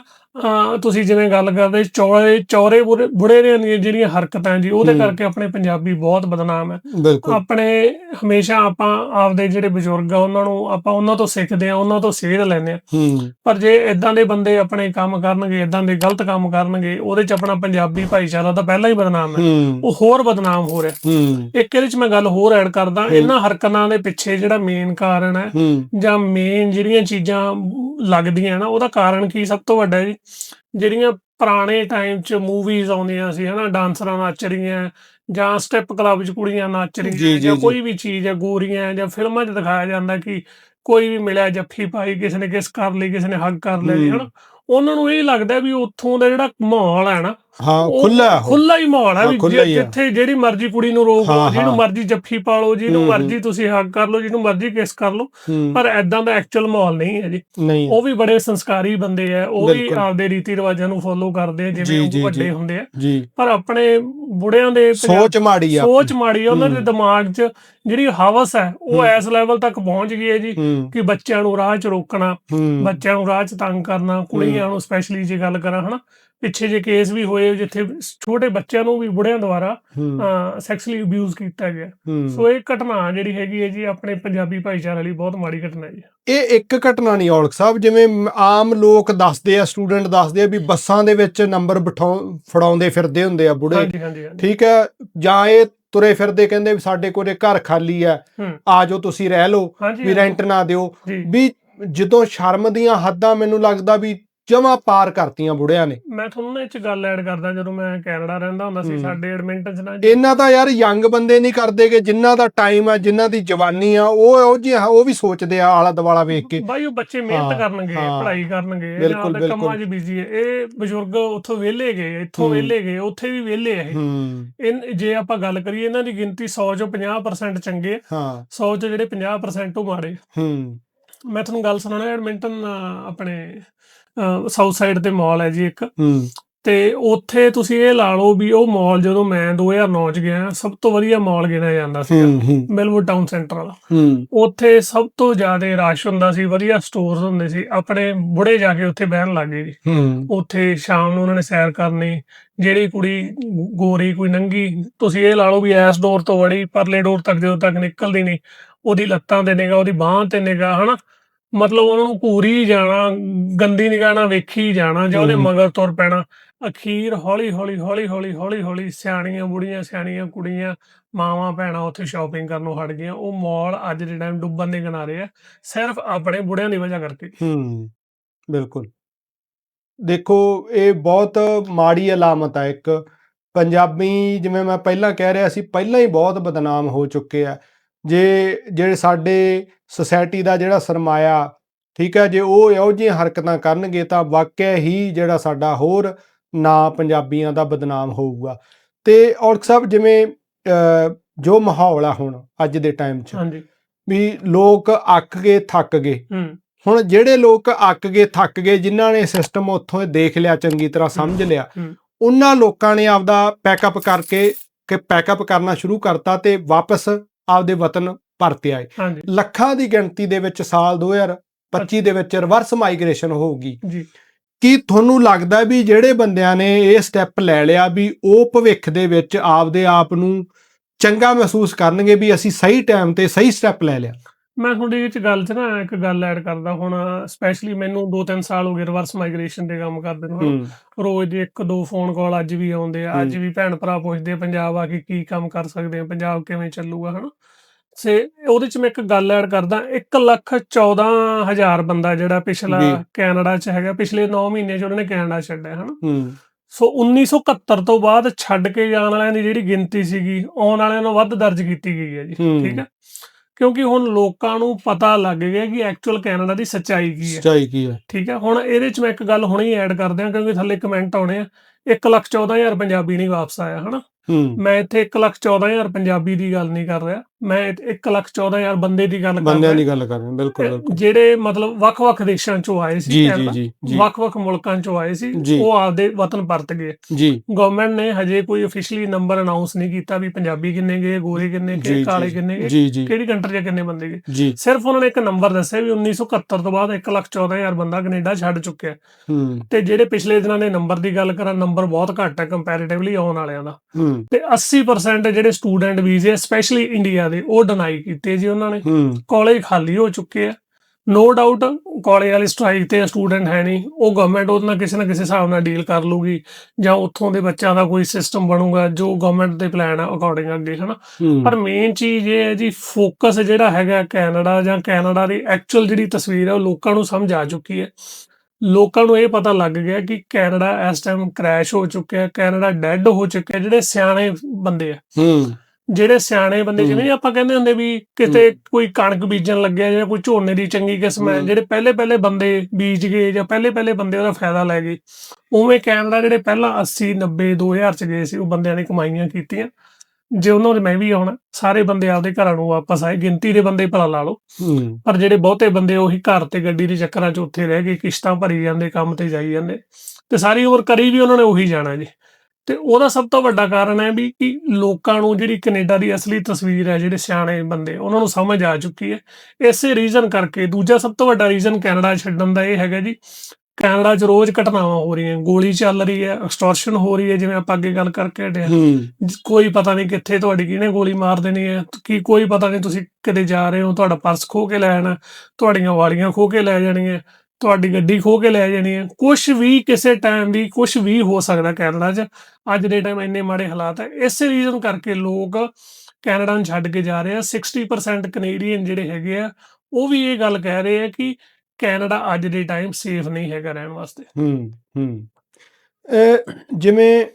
ਤੁਸੀਂ ਜਿਵੇਂ ਗੱਲ ਕਰਦੇ ਚੌਰੇ ਬੁਰੇ- ਬੁੜੇ ਦੀਆਂ ਜਿਹੜੀਆਂ ਹਰਕਤਾਂ ਜੀ ਉਹਦੇ। ਕਰਕੇ ਆਪਣੇ ਪੰਜਾਬੀ ਬਹੁਤ ਬਦਨਾਮ ਹੈ। ਆਪਣੇ ਹਮੇਸ਼ਾ ਆਪਾਂ ਆਪਦੇ ਜਿਹੜੇ ਬਜ਼ੁਰਗ ਆ ਉਹਨਾਂ ਨੂੰ ਆਪਾਂ ਉਹਨਾਂ ਤੋਂ ਸਿੱਖਦੇ ਆ ਉਹਨਾਂ ਤੋਂ ਸੇਧ ਲੈਂਦੇ ਆ ਪਰ ਜੇ ਇਦਾਂ ਦੇ ਬੰਦੇ ਆਪਣੇ ਕੰਮ ਕਰਨਗੇ ਇਦਾਂ ਦੇ ਗਲਤ ਕੰਮ ਕਰਨਗੇ ਉਹਦੇ ਚ ਆਪਣਾ ਪੰਜਾਬੀ ਭਾਈਚਾਰਾ ਤਾਂ ਪਹਿਲਾਂ ਹੀ ਬਦਨਾਮ ਹੈ। ਉਹ ਹੋਰ ਬਦਨਾਮ ਹੋ ਰਿਹਾ। ਇੱਕ ਇਹਦੇ ਚ ਮੈਂ ਗੱਲ ਹੋਰ ਐਡ ਕਰਦਾ। ਇਹਨਾਂ ਹਰਕਤਾਂ ਦੇ ਪਿੱਛੇ ਜਿਹੜਾ ਮੇਨ ਕਾਰਨ ਹੈ ਹੂੰ। ਜਾਂ ਮੇਨ ਜਿਹੜੀਆਂ ਚੀਜ਼ਾਂ ਲੱਗਦੀਆਂ ਨਾ ਉਹਦਾ ਕਾਰਨ ਕੀ ਸਭ ਤੋਂ ਵੱਡਾ ਜੀ? ਜਿਹੜੀਆਂ ਪੁਰਾਣੇ ਟਾਈਮ 'ਚ ਮੂਵੀਜ਼ ਆਉਂਦੀਆਂ ਸੀ ਹਨਾ ਡਾਂਸਰਾਂ ਨੱਚ ਰਹੀਆਂ ਜਾਂ ਸਟੈਪ ਕਲੱਬ 'ਚ ਕੁੜੀਆਂ ਨੱਚ ਰਹੀਆਂ ਜੀ। ਕੋਈ ਵੀ ਚੀਜ਼ ਹੈ ਗੋਰੀਆਂ ਜਾਂ ਫਿਲਮਾਂ 'ਚ ਦਿਖਾਇਆ ਜਾਂਦਾ ਕਿ ਕੋਈ ਵੀ ਮਿਲਿਆ ਜੱਫੀ ਪਾਈ ਕਿਸੇ ਨੇ ਕਿਸ ਕਰ ਲਈ ਕਿਸੇ ਨੇ ਹੱਗ ਕਰ ਲਈ। ਹਨਾ ਉਹਨਾਂ ਨੂੰ ਇਹ ਲੱਗਦਾ ਵੀ ਉੱਥੋਂ ਦਾ ਜਿਹੜਾ ਮਾਹੌਲ ਹੈ ਨਾ ਹਾਂ ਖੁੱਲਾ। ਖੁੱਲਾ ਹੀ ਮਾਹੌਲ ਹੈ ਵੀ ਜੇ-। ਜਿੱਥੇ ਜਿਹੜੀ ਮਰਜ਼ੀ ਕੁੜੀ ਨੂੰ ਰੋਕ ਹਾਂ, ਜਿਹਨੂੰ ਹਾਂ। ਮਰਜ਼ੀ ਜੱਫੀ ਪਾ ਲਓ ਜਿਹਨੂੰ ਹੂੰ, ਹੂੰ। ਮਰਜ਼ੀ ਤੁਸੀਂ ਹੱਗ ਕਰ ਲਓ ਜਿਹਨੂੰ ਮਰਜ਼ੀ ਕਿਸ ਕਰ ਲਓ ਪਰ ਐਦਾਂ ਦਾ ਐਕਚੁਅਲ ਮਾਹੌਲ ਨਹੀਂ ਹੈ ਜੀ ਨਹੀਂ ਉਹ ਵੀ ਬੜੇ ਸੰਸਕਾਰੀ ਬੰਦੇ ਆ ਉਹ ਵੀ ਬਿਲਕੁਲ। ਆਪਦੇ ਰੀਤੀ ਰਿਵਾਜਾਂ ਨੂੰ ਫੋਲੋ ਕਰਦੇ ਆ ਜੀ, ਜਿਵੇਂ ਜੀ, ਉਹ ਵੱਡੇ ਜੀ। ਹੁੰਦੇ ਆ ਜੀ ਪਰ ਆਪਣੇ ਬੁੜਿਆਂ ਦੇ ਪੰਜਾਬ- ਸੋਚ ਮਾੜੀ ਆ ਸੋਚ ਮਾੜੀ ਆ ਉਹਨਾਂ ਦੇ ਹੂੰ। ਦਿਮਾਗ 'ਚ ਜਿਹੜੀ ਹਵਸ ਹੈ ਉਹ ਹੂੰ। ਇਸ ਲੈਵਲ ਤੱਕ ਪਹੁੰਚ ਗਈ ਹੈ ਜੀ ਹੂੰ ਕਿ ਬੱਚਿਆਂ ਨੂੰ ਰਾਹ 'ਚ ਰੋਕਣਾ ਹੂੰ ਬੱਚਿਆਂ ਨੂੰ ਰਾਹ 'ਚ ਤੰਗ ਕਰਨਾ ਕੁੜੀਆਂ ਨੂੰ ਸਪੈਸ਼ਲੀ ਜੇ ਗੱਲ ਕਰਾਂ ਹਨਾ ਪਿੱਛੇ ਜੇ ਕੇਸ ਵੀ ਹੋਏ ਜਿੱਥੇ ਛੋਟੇ ਬੱਚਿਆਂ ਨੂੰ ਵੀ ਬੁੜਿਆਂ ਦੁਆਰਾ ਸੈਕਸੁਅਲੀ ਅਬਿਊਜ਼ ਕੀਤਾ ਗਿਆ। ਸੋ ਇਹ ਘਟਨਾ ਜਿਹੜੀ ਹੈਗੀ ਹੈ ਜੀ ਆਪਣੇ ਪੰਜਾਬੀ ਭਾਈਚਾਰੇ ਲਈ ਬਹੁਤ ਮਾੜੀ ਘਟਨਾ ਹੈ ਜੀ। ਇਹ ਇੱਕ ਘਟਨਾ ਨਹੀਂ ਔਲਖ ਸਾਹਿਬ ਜਿਵੇਂ ਆਮ ਲੋਕ ਦੱਸਦੇ ਆ ਸਟੂਡੈਂਟ ਦੱਸਦੇ ਆ ਵੀ ਬੱਸਾਂ ਦੇ ਵਿੱਚ ਨੰਬਰ ਬਿਠਾਉ ਫੜਾਉਂਦੇ ਫਿਰਦੇ ਹੁੰਦੇ ਆ ਬੁੜੇ ਠੀਕ ਹੈ ਜਾਂ ਇਹ ਤੁਰੇ ਫਿਰਦੇ ਕਹਿੰਦੇ ਵੀ ਸਾਡੇ ਕੋਲੇ ਘਰ ਖਾਲੀ ਹੂੰ। ਆ ਜਾਓ ਤੁਸੀਂ ਰਹਿ ਲਓ ਵੀ ਰੈਂਟ ਨਾ ਦਿਓ। ਵੀ ਜਦੋਂ ਸ਼ਰਮ ਦੀਆਂ ਹੱਦਾਂ ਮੈਨੂੰ ਲੱਗਦਾ ਵੀ ਜਮਾ ਪਾਰ ਕਰਤੀਆਂ ਬੁੜਿਆਂ ਨੇ। ਮੈਂ ਤੁਹਾਨੂੰ ਨਾ ਇਹ ਚ ਗੱਲ ਐਡ ਕਰਦਾ ਜਦੋਂ ਮੈਂ ਕੈਨੇਡਾ ਰਹਿੰਦਾ ਹੁੰਦਾ ਸੀ। ਸਾਡੇ ਐਡਮਿੰਟਨ ਚ ਨਾ ਇਹਨਾਂ ਤਾਂ ਯਾਰ ਯੰਗ ਬੰਦੇ ਨਹੀਂ ਕਰਦੇਗੇ ਜਿਨ੍ਹਾਂ ਦਾ ਟਾਈਮ ਆ ਜਿਨ੍ਹਾਂ ਦੀ ਜਵਾਨੀ ਆ ਉਹ ਉਹ ਜੀ ਉਹ ਵੀ ਸੋਚਦੇ ਆ ਆਲਾ ਦਵਾਲਾ ਵੇਖ ਕੇ। ਬਾਈ ਉਹ ਬੱਚੇ ਮਿਹਨਤ ਕਰਨਗੇ। ਪੜ੍ਹਾਈ ਕਰਨਗੇ ਬਿਲਕੁਲ, ਨਾਲ ਕੰਮਾਂ ਬਿਲਕੁਲ। 'ਚ ਬਿਜ਼ੀ ਹੈ ਇਹ ਬਜ਼ੁਰਗ ਉੱਥੋਂ ਵਿਹਲੇ ਗਏ ਇੱਥੋਂ। ਵਿਹਲੇ ਗਏ ਉੱਥੇ ਵੀ ਵਿਹਲੇ ਆ ਇਹ। ਜੇ ਆਪਾਂ ਗੱਲ ਕਰੀਏ ਇਹਨਾਂ ਦੀ ਗਿਣਤੀ 100 ਚੋਂ 50% ਚੰਗੇ ਹਾਂ। 100 ਚੋਂ ਜਿਹੜੇ 50% ਉਹ ਮਾੜੇ ਹੂੰ। ਮੈਂ ਤੁਹਾਨੂੰ ਗੱਲ ਸੁਣਾਉਣਾ ਐਡਮਿੰਟਨ ਆਪਣੇ ਸਾਊਥ ਸਾਈਡ ਤੇ ਮਾਲ ਹੈ ਜੀ ਇੱਕ। ਤੇ ਉੱਥੇ ਤੁਸੀਂ ਇਹ ਲਾ ਲਓ ਵੀ ਉਹ ਮਾਲ ਜਦੋਂ ਮੈਂ 2009 ਚ ਗਿਆ ਸਭ ਤੋਂ ਵਧੀਆ ਮਾਲ ਗਿਣਿਆ ਜਾਂਦਾ ਸੀ ਮੈਲਵੁੱਡ ਟਾਊਨ ਸੈਂਟਰ ਵਾਲਾ। ਉੱਥੇ ਸਭ ਤੋਂ ਜ਼ਿਆਦਾ ਰਸ਼ ਹੁੰਦਾ ਸੀ ਵਧੀਆ ਸਟੋਰਸ ਹੁੰਦੇ ਸੀ। ਆਪਣੇ ਬੁੜੇ ਜਾ ਕੇ ਉੱਥੇ ਬਹਿਣ ਲੱਗੇ ਜੀ। ਹੂੰ। ਉੱਥੇ ਸ਼ਾਮ ਨੂੰ ਉਹਨਾਂ ਨੇ ਸੈਰ ਕਰਨੀ ਜਿਹੜੀ ਕੁੜੀ ਗੋਰੀ ਕੋਈ ਨੰਗੀ ਤੁਸੀਂ ਇਹ ਲਾ ਲਓ ਵੀ ਐਸ ਡੋਰ ਤੋਂ ਵੜੀ ਪਰਲੇ ਡੋਰ ਤੱਕ ਜਦੋਂ ਤੱਕ ਨਿਕਲਦੀ ਨਹੀਂ ਉਹਦੀ ਲੱਤਾਂ ਤੇ ਨਿਗਾ ਉਹਦੀ ਬਾਹਾਂ ਤੇ ਨਿਗਾ ਹਨਾ? ਮਤਲਬ ਉਹਨਾਂ ਨੂੰ ਘੂਰੀ ਜਾਣਾ ਗੰਦੀ ਨਿਗਾਹ ਨਾਲ ਵੇਖੀ ਜਾਣਾ ਜਾਂ ਉਹਦੇ। ਮਗਰ ਤੁਰ ਪੈਣਾ। ਅਖੀਰ ਹੌਲੀ ਹੌਲੀ ਹੌਲੀ ਹੌਲੀ ਹੌਲੀ ਹੌਲੀ ਸਿਆਣੀਆਂ ਬੁੜੀਆਂ ਸਿਆਣੀਆਂ ਕੁੜੀਆਂ ਮਾਵਾਂ ਭੈਣਾਂ ਉੱਥੇ ਸ਼ਾਪਿੰਗ ਕਰਨੋਂ ਹਟ ਗਈਆਂ। ਉਹ ਮਾਲ ਅੱਜ ਦੇ ਟਾਈਮ ਡੁੱਬਣ ਦੇ ਕਿਨਾਰੇ ਆ ਸਿਰਫ ਆਪਣੇ ਬੁੜਿਆਂ ਦੀ ਵਜ੍ਹਾ ਕਰਕੇ। ਹੂੰ ਬਿਲਕੁਲ। ਦੇਖੋ ਇਹ ਬਹੁਤ ਮਾੜੀ ਅਲਾਮਤ ਹੈ ਇੱਕ ਪੰਜਾਬੀ ਜਿਵੇਂ ਮੈਂ ਪਹਿਲਾਂ ਕਹਿ ਰਿਹਾ ਸੀ ਪਹਿਲਾਂ ਹੀ ਬਹੁਤ ਬਦਨਾਮ ਹੋ ਚੁੱਕੇ ਆ। ਜੇ ਜਿਹੜੇ ਸਾਡੇ ਸੁਸਾਇਟੀ ਦਾ ਜਿਹੜਾ ਸਰਮਾਇਆ ਠੀਕ ਹੈ ਜੇ ਉਹ ਇਹੋ ਜਿਹੀਆਂ ਹਰਕਤਾਂ ਕਰਨਗੇ ਤਾਂ ਵਾਕਿਆ ਹੀ ਜਿਹੜਾ ਸਾਡਾ ਹੋਰ ਨਾਂ ਪੰਜਾਬੀਆਂ ਦਾ ਬਦਨਾਮ ਹੋਊਗਾ। ਤੇ ਔਰਖ ਸਾਹਿਬ ਜਿਵੇਂ ਜੋ ਮਾਹੌਲ ਆ ਹੁਣ ਅੱਜ ਦੇ ਟਾਈਮ 'ਚ ਹਾਂਜੀ। ਵੀ ਲੋਕ ਅੱਕ ਗਏ ਥੱਕ ਗਏ। ਹੁਣ ਜਿਹੜੇ ਲੋਕ ਅੱਕ ਗਏ ਥੱਕ ਗਏ ਜਿਨ੍ਹਾਂ ਨੇ ਸਿਸਟਮ ਉੱਥੋਂ ਦੇਖ ਲਿਆ ਚੰਗੀ ਤਰ੍ਹਾਂ ਸਮਝ ਲਿਆ। ਉਹਨਾਂ ਲੋਕਾਂ ਨੇ ਆਪਦਾ ਪੈਕਅਪ ਕਰਕੇ ਕਿ ਪੈਕਅਪ ਕਰਨਾ ਸ਼ੁਰੂ ਕਰਤਾ ਤੇ ਵਾਪਸ ਆਪਦੇ ਵਤਨ ਪਰਤ ਆਏ। ਹਾਂਜੀ। ਲੱਖਾਂ ਦੀ ਗਿਣਤੀ ਦੇ ਵਿੱਚ ਸਾਲ 2025 ਦੇ ਵਿੱਚ ਰਿਵਰਸ ਮਾਈਗ੍ਰੇਸ਼ਨ ਹੋਊਗੀ। ਜੀ। ਕੀ ਤੁਹਾਨੂੰ ਲੱਗਦਾ ਵੀ ਜਿਹੜੇ ਬੰਦਿਆਂ ਨੇ ਇਹ ਸਟੈਪ ਲੈ ਲਿਆ ਵੀ ਉਹ ਭਵਿੱਖ ਦੇ ਵਿੱਚ ਆਪਦੇ ਆਪ ਨੂੰ ਚੰਗਾ ਮਹਿਸੂਸ ਕਰਨਗੇ ਵੀ ਅਸੀਂ ਸਹੀ ਟਾਈਮ ਤੇ ਸਹੀ ਸਟੈਪ ਲੈ ਲਿਆ? ਮੈਂ ਤੁਹਾਡੀ ਇਹ ਚ ਗੱਲ 'ਚ ਨਾ ਇੱਕ ਗੱਲ ਐਡ ਕਰਦਾ ਹੁਣ ਸਪੈਸ਼ਲੀ ਮੈਨੂੰ 2-3 ਸਾਲ ਹੋ ਗਏ ਰਿਵਰਸ ਮਾਈਗ੍ਰੇਸ਼ਨ ਦੇ ਕੰਮ ਕਰਦੇ ਨੂੰ। ਰੋਜ਼ ਦੇ ਇੱਕ ਦੋ ਫੋਨ ਕਾਲ ਅੱਜ ਵੀ ਆਉਂਦੇ ਆ ਅੱਜ। ਵੀ ਭੈਣ ਭਰਾ ਪੁੱਛਦੇ ਪੰਜਾਬ ਆ ਕੇ ਕੀ ਕੰਮ ਕਰ ਸਕਦੇ ਆ ਪੰਜਾਬ ਕਿਵੇਂ ਚੱਲੂਗਾ ਹਨਾ ਸੇ ਉਹਦੇ ਚ ਮੈਂ ਇੱਕ ਗੱਲ ਐਡ ਕਰਦਾ 1 ਲੱਖ 14 ਹਜ਼ਾਰ ਬੰਦਾ ਜਿਹੜਾ ਪਿਛਲਾ। ਕੈਨੇਡਾ ਚ ਹੈਗਾ ਪਿਛਲੇ 9 ਮਹੀਨੇ ਚ ਉਹਨਾਂ ਕੈਨੇਡਾ ਛੱਡਿਆ ਹਨਾ ਸੋ 1971 ਤੋਂ ਬਾਅਦ ਛੱਡ ਕੇ ਜਾਣ ਵਾਲਿਆਂ ਦੀ ਜਿਹੜੀ ਗਿਣਤੀ ਸੀਗੀ ਆਉਣ ਵਾਲਿਆਂ ਨਾਲੋਂ ਵੱਧ ਦਰਜ ਕੀਤੀ ਗਈ ਹੈ ਜੀ। ਠੀਕ ਹੈ ਕਿਉਂਕਿ ਹੁਣ ਲੋਕਾਂ ਨੂੰ ਪਤਾ ਲੱਗ ਗਿਆ ਕਿ ਐਕਚੁਅਲ ਕੈਨੇਡਾ ਦੀ ਸੱਚਾਈ ਕੀ ਹੈ। ਸੱਚਾਈ ਕੀ ਹੈ। ਠੀਕ ਹੈ ਹੁਣ ਇਹਦੇ ਚ ਮੈਂ ਇੱਕ ਗੱਲ ਹੁਣੇ ਐਡ ਕਰ ਦਿਆਂ ਕਿਉਂਕਿ ਥੱਲੇ ਕਮੈਂਟ ਆਉਣੇ ਆ। 114000 ਪੰਜਾਬੀ ਨਹੀਂ ਵਾਪਸ ਆਇਆ ਹਨਾ? ਮੈਂ ਇੱਥੇ 114000 ਪੰਜਾਬੀ ਦੀ ਗੱਲ ਨਹੀਂ ਕਰ ਰਿਹਾ। ਮੈਂ 114000 ਬੰਦੇ ਦੀ ਗੱਲ ਕਰ ਬੰਦਿਆਂ ਰਿਹਾ ਦੀ ਗੱਲ ਕਰ ਰਹੇ ਬਿਲਕੁਲ ਬਿਲਕੁਲ। ਜਿਹੜੇ ਮਤਲਬ ਵੱਖ-ਵੱਖ ਦੇਸ਼ਾਂ ਚੋਂ ਆਏ ਸੀ ਜੀ ਜੀ ਕੈਨੇਡਾ, ਜੀ ਜੀ। ਵੱਖ-ਵੱਖ ਮੁਲਕਾਂ ਚੋਂ ਆਏ ਸੀ। ਉਹ ਆਪਦੇ ਵਤਨ ਪਰਤ ਗਏ। ਜੀ। ਗਵਰਨਮੈਂਟ ਨੇ ਹਜੇ ਕੋਈ ਅਫੀਸ਼ੀਅਲੀ ਨੰਬਰ ਅਨਾਉਂਸ ਨਹੀਂ ਕੀਤਾ ਵੀ ਪੰਜਾਬੀ ਕਿੰਨੇ ਗਏ ਗੋਰੇ ਕਿੰਨੇ ਗਏ ਕਾਲੇ ਕਿੰਨੇ ਗਏ ਕਿਹੜੀ ਕੰਟਰੀ 'ਚ ਕਿੰਨੇ ਬੰਦੇ ਗਏ। ਸਿਰਫ ਉਹਨਾਂ ਨੇ ਇੱਕ ਨੰਬਰ ਦੱਸਿਆ ਵੀ 1971 ਤੋਂ ਬਾਅਦ 114000 ਬੰਦਾ ਕੈਨੇਡਾ ਛੱਡ ਚੁੱਕਿਆ। ਤੇ ਜਿਹੜੇ ਪਿਛਲੇ ਦਿਨਾਂ ਦੇ ਨੰਬਰ ਦੀ ਗੱਲ ਕਰਾਂ ਨੰਬਰ ਬਹੁਤ ਘੱਟ ਹੈ ਕੰਪੈਰੀਟਿਵਲੀ ਆਉਣ ਵਾਲਿਆਂ ਦਾ। ਤੇ 80% ਜਿਹੜੇ ਸਟੂਡੈਂਟ ਵੀਜ਼ੇ ਸਪੈਸ਼ਲੀ ਇੰਡੀਆ ਦੇ ਉਹ ਡਿਨਾਈ ਕੀਤੇ ਜੀ ਉਹਨਾਂ ਨੇ। ਕਾਲਜ ਖਾਲੀ ਹੋ ਚੁੱਕੇ ਆ। ਨੋ ਡਾਊਟ ਕਾਲਜ ਵਾਲੀ ਸਟ੍ਰਾਈਕ ਤੇ ਸਟੂਡੈਂਟ ਹੈ ਨਹੀਂ। ਉਹ ਗਵਰਨਮੈਂਟ ਉਹਦੇ ਨਾਲ ਕਿਸੇ ਨਾ ਕਿਸੇ ਹਿਸਾਬ ਨਾਲ ਡੀਲ ਕਰ ਲੂਗੀ ਜਾਂ ਉੱਥੋਂ ਦੇ ਬੱਚਿਆਂ ਦਾ ਕੋਈ ਸਿਸਟਮ ਬਣੂਗਾ ਜੋ ਗਵਰਨਮੈਂਟ ਦੇ ਪਲਾਨ ਆ ਅਕੋਰਡਿੰਗ ਅੱਗੇ ਹਨਾ। ਪਰ ਮੇਨ ਚੀਜ਼ ਇਹ ਹੈ ਜੀ ਫੋਕਸ ਜਿਹੜਾ ਹੈਗਾ ਕੈਨੇਡਾ ਜਾਂ ਕੈਨੇਡਾ ਦੀ ਐਕਚੁਅਲ ਜਿਹੜੀ ਤਸਵੀਰ ਹੈ ਉਹ ਲੋਕਾਂ ਨੂੰ ਸਮਝ ਆ ਚੁੱਕੀ ਹੈ। ਲੋਕਾਂ ਨੂੰ ਇਹ ਪਤਾ ਲੱਗ ਗਿਆ ਕਿ ਕੈਨੇਡਾ ਇਸ ਟਾਈਮ ਕ੍ਰੈਸ਼ ਹੋ ਚੁੱਕਿਆ ਹੈ ਕੈਨੇਡਾ ਡੈੱਡ ਹੋ ਚੁੱਕਿਆ ਜਿਹੜੇ ਸਿਆਣੇ ਬੰਦੇ ਆ ਹੂੰ ਜਿਹੜੇ ਸਿਆਣੇ ਬੰਦੇ। ਜਿਵੇਂ ਆਪਾਂ ਕਹਿੰਦੇ ਹੁੰਦੇ ਵੀ ਕਿਤੇ ਕੋਈ ਕਣਕ ਬੀਜਣ ਲੱਗਿਆ ਜਾਂ ਕੋਈ ਝੋਨੇ ਦੀ ਚੰਗੀ ਕਿਸਮ ਹੂੰ। ਜਿਹੜੇ ਪਹਿਲੇ ਪਹਿਲੇ ਬੰਦੇ ਬੀਜ ਗਏ ਜਾਂ ਪਹਿਲੇ ਪਹਿਲੇ ਬੰਦੇ ਉਹਦਾ ਫਾਇਦਾ ਲੈ ਗਏ ਉਵੇਂ ਕੈਨੇਡਾ ਜਿਹੜੇ ਪਹਿਲਾਂ 80 90 2000 ਚ ਗਏ ਸੀ ਉਹ ਬੰਦਿਆਂ ਨੇ ਕਮਾਈਆਂ ਕੀਤੀਆਂ ਜੇ ਉਹਨਾਂ ਦੇ ਮੈਂ ਵੀ ਆਉਣਾ ਸਾਰੇ ਬੰਦੇ ਆਪਦੇ ਘਰਾਂ ਨੂੰ ਵਾਪਸ ਆਏ ਗਿਣਤੀ ਦੇ ਬੰਦੇ ਭਲਾ ਲਾ ਲਓ। ਪਰ ਜਿਹੜੇ ਬਹੁਤੇ ਬੰਦੇ ਉਹੀ ਘਰ ਤੇ ਗੱਡੀ ਦੇ ਚੱਕਰਾਂ 'ਚ ਉੱਥੇ ਰਹਿ ਗਏ ਕਿਸ਼ਤਾਂ ਭਰੀ ਜਾਂਦੇ ਕੰਮ ਤੇ ਜਾਈ ਜਾਂਦੇ। ਤੇ ਸਾਰੀ ਉਮਰ ਕਰੀ ਵੀ ਉਹਨਾਂ ਨੇ ਉਹੀ ਜਾਣਾ ਜੀ। ਤੇ ਉਹਦਾ ਸਭ ਤੋਂ ਵੱਡਾ ਕਾਰਨ ਹੈ ਵੀ ਕਿ ਲੋਕਾਂ ਨੂੰ ਜਿਹੜੀ ਕੈਨੇਡਾ ਦੀ ਅਸਲੀ ਤਸਵੀਰ ਹੈ ਜਿਹੜੇ ਸਿਆਣੇ ਬੰਦੇ ਉਹਨਾਂ ਨੂੰ ਸਮਝ ਆ ਚੁੱਕੀ ਹੈ। ਇਸੇ ਰੀਜ਼ਨ ਕਰਕੇ ਦੂਜਾ ਸਭ ਤੋਂ ਵੱਡਾ ਰੀਜ਼ਨ ਕੈਨੇਡਾ ਛੱਡਣ ਦਾ ਇਹ ਹੈਗਾ ਜੀ ਕੈਨੇਡਾ 'ਚ ਰੋਜ਼ ਘਟਨਾਵਾਂ ਹੋ ਰਹੀਆਂ ਗੋਲੀ ਚੱਲ ਰਹੀ ਹੈ ਐਕਸਟੋਰਸ਼ਨ ਹੋ ਰਹੀ ਹੈ ਜਿਵੇਂ ਆਪਾਂ ਅੱਗੇ ਗੱਲ ਕਰਕੇ ਹਟੇ ਕੋਈ ਪਤਾ ਨਹੀਂ ਕਿੱਥੇ ਤੁਹਾਡੀ ਕਿਹਨੇ ਗੋਲੀ ਮਾਰ ਦੇਣੀ ਹੈ ਕੀ ਕੋਈ ਪਤਾ ਨਹੀਂ ਤੁਸੀਂ ਕਿਤੇ ਜਾ ਰਹੇ ਹੋ ਤੁਹਾਡਾ ਪਰਸ ਖੋ ਕੇ ਲੈ ਜਾਣਾ ਤੁਹਾਡੀਆਂ ਵਾਲੀਆਂ ਖੋ ਕੇ ਲੈ ਜਾਣੀਆਂ ਤੁਹਾਡੀ ਗੱਡੀ ਖੋ ਕੇ ਲੈ ਜਾਣੀ ਹੈ। ਕੁਝ ਵੀ ਕਿਸੇ ਟਾਈਮ ਵੀ ਕੁਝ ਵੀ ਹੋ ਸਕਦਾ ਕੈਨੇਡਾ 'ਚ। ਅੱਜ ਦੇ ਟਾਈਮ ਇੰਨੇ ਮਾੜੇ ਹਾਲਾਤ ਹੈ। ਇਸੇ ਰੀਜ਼ਨ ਕਰਕੇ ਲੋਕ ਕੈਨੇਡਾ ਨੂੰ ਛੱਡ ਕੇ ਜਾ ਰਹੇ ਆ। 60% ਕੈਨੇਡੀਅਨ ਜਿਹੜੇ ਹੈਗੇ ਆ ਉਹ ਵੀ ਇਹ ਗੱਲ ਕਹਿ ਰਹੇ ਆ ਕਿ ਕੈਨੇਡਾ ਅੱਜ ਦੇ ਟਾਈਮ ਸੇਫ ਨਹੀਂ ਹੈਗਾ ਰਹਿਣ ਵਾਸਤੇ। ਹੂੰ ਹੂੰ। ਜਿਵੇਂ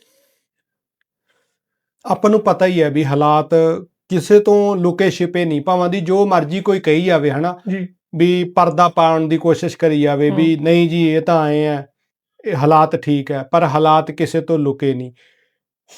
ਆਪਾਂ ਨੂੰ ਪਤਾ ਹੀ ਹੈ ਵੀ ਹਾਲਾਤ ਕਿਸੇ ਤੋਂ ਲੁਕੇ ਛਿਪੇ ਨਹੀਂ ਭਾਵਾਂ ਦੀ ਜੋ ਮਰਜ਼ੀ ਕੋਈ ਕਹੀ ਜਾਵੇ ਹਨਾ? ਜੀ। ਵੀ ਪਰਦਾ ਪਾਉਣ ਦੀ ਕੋਸ਼ਿਸ਼ ਕਰੀ ਜਾਵੇ ਵੀ ਨਹੀਂ ਜੀ ਇਹ ਤਾਂ ਆਏ ਆ ਇਹ ਹਾਲਾਤ ਠੀਕ ਹੈ ਪਰ ਹਾਲਾਤ ਕਿਸੇ ਤੋਂ ਲੁਕੇ ਨਹੀਂ।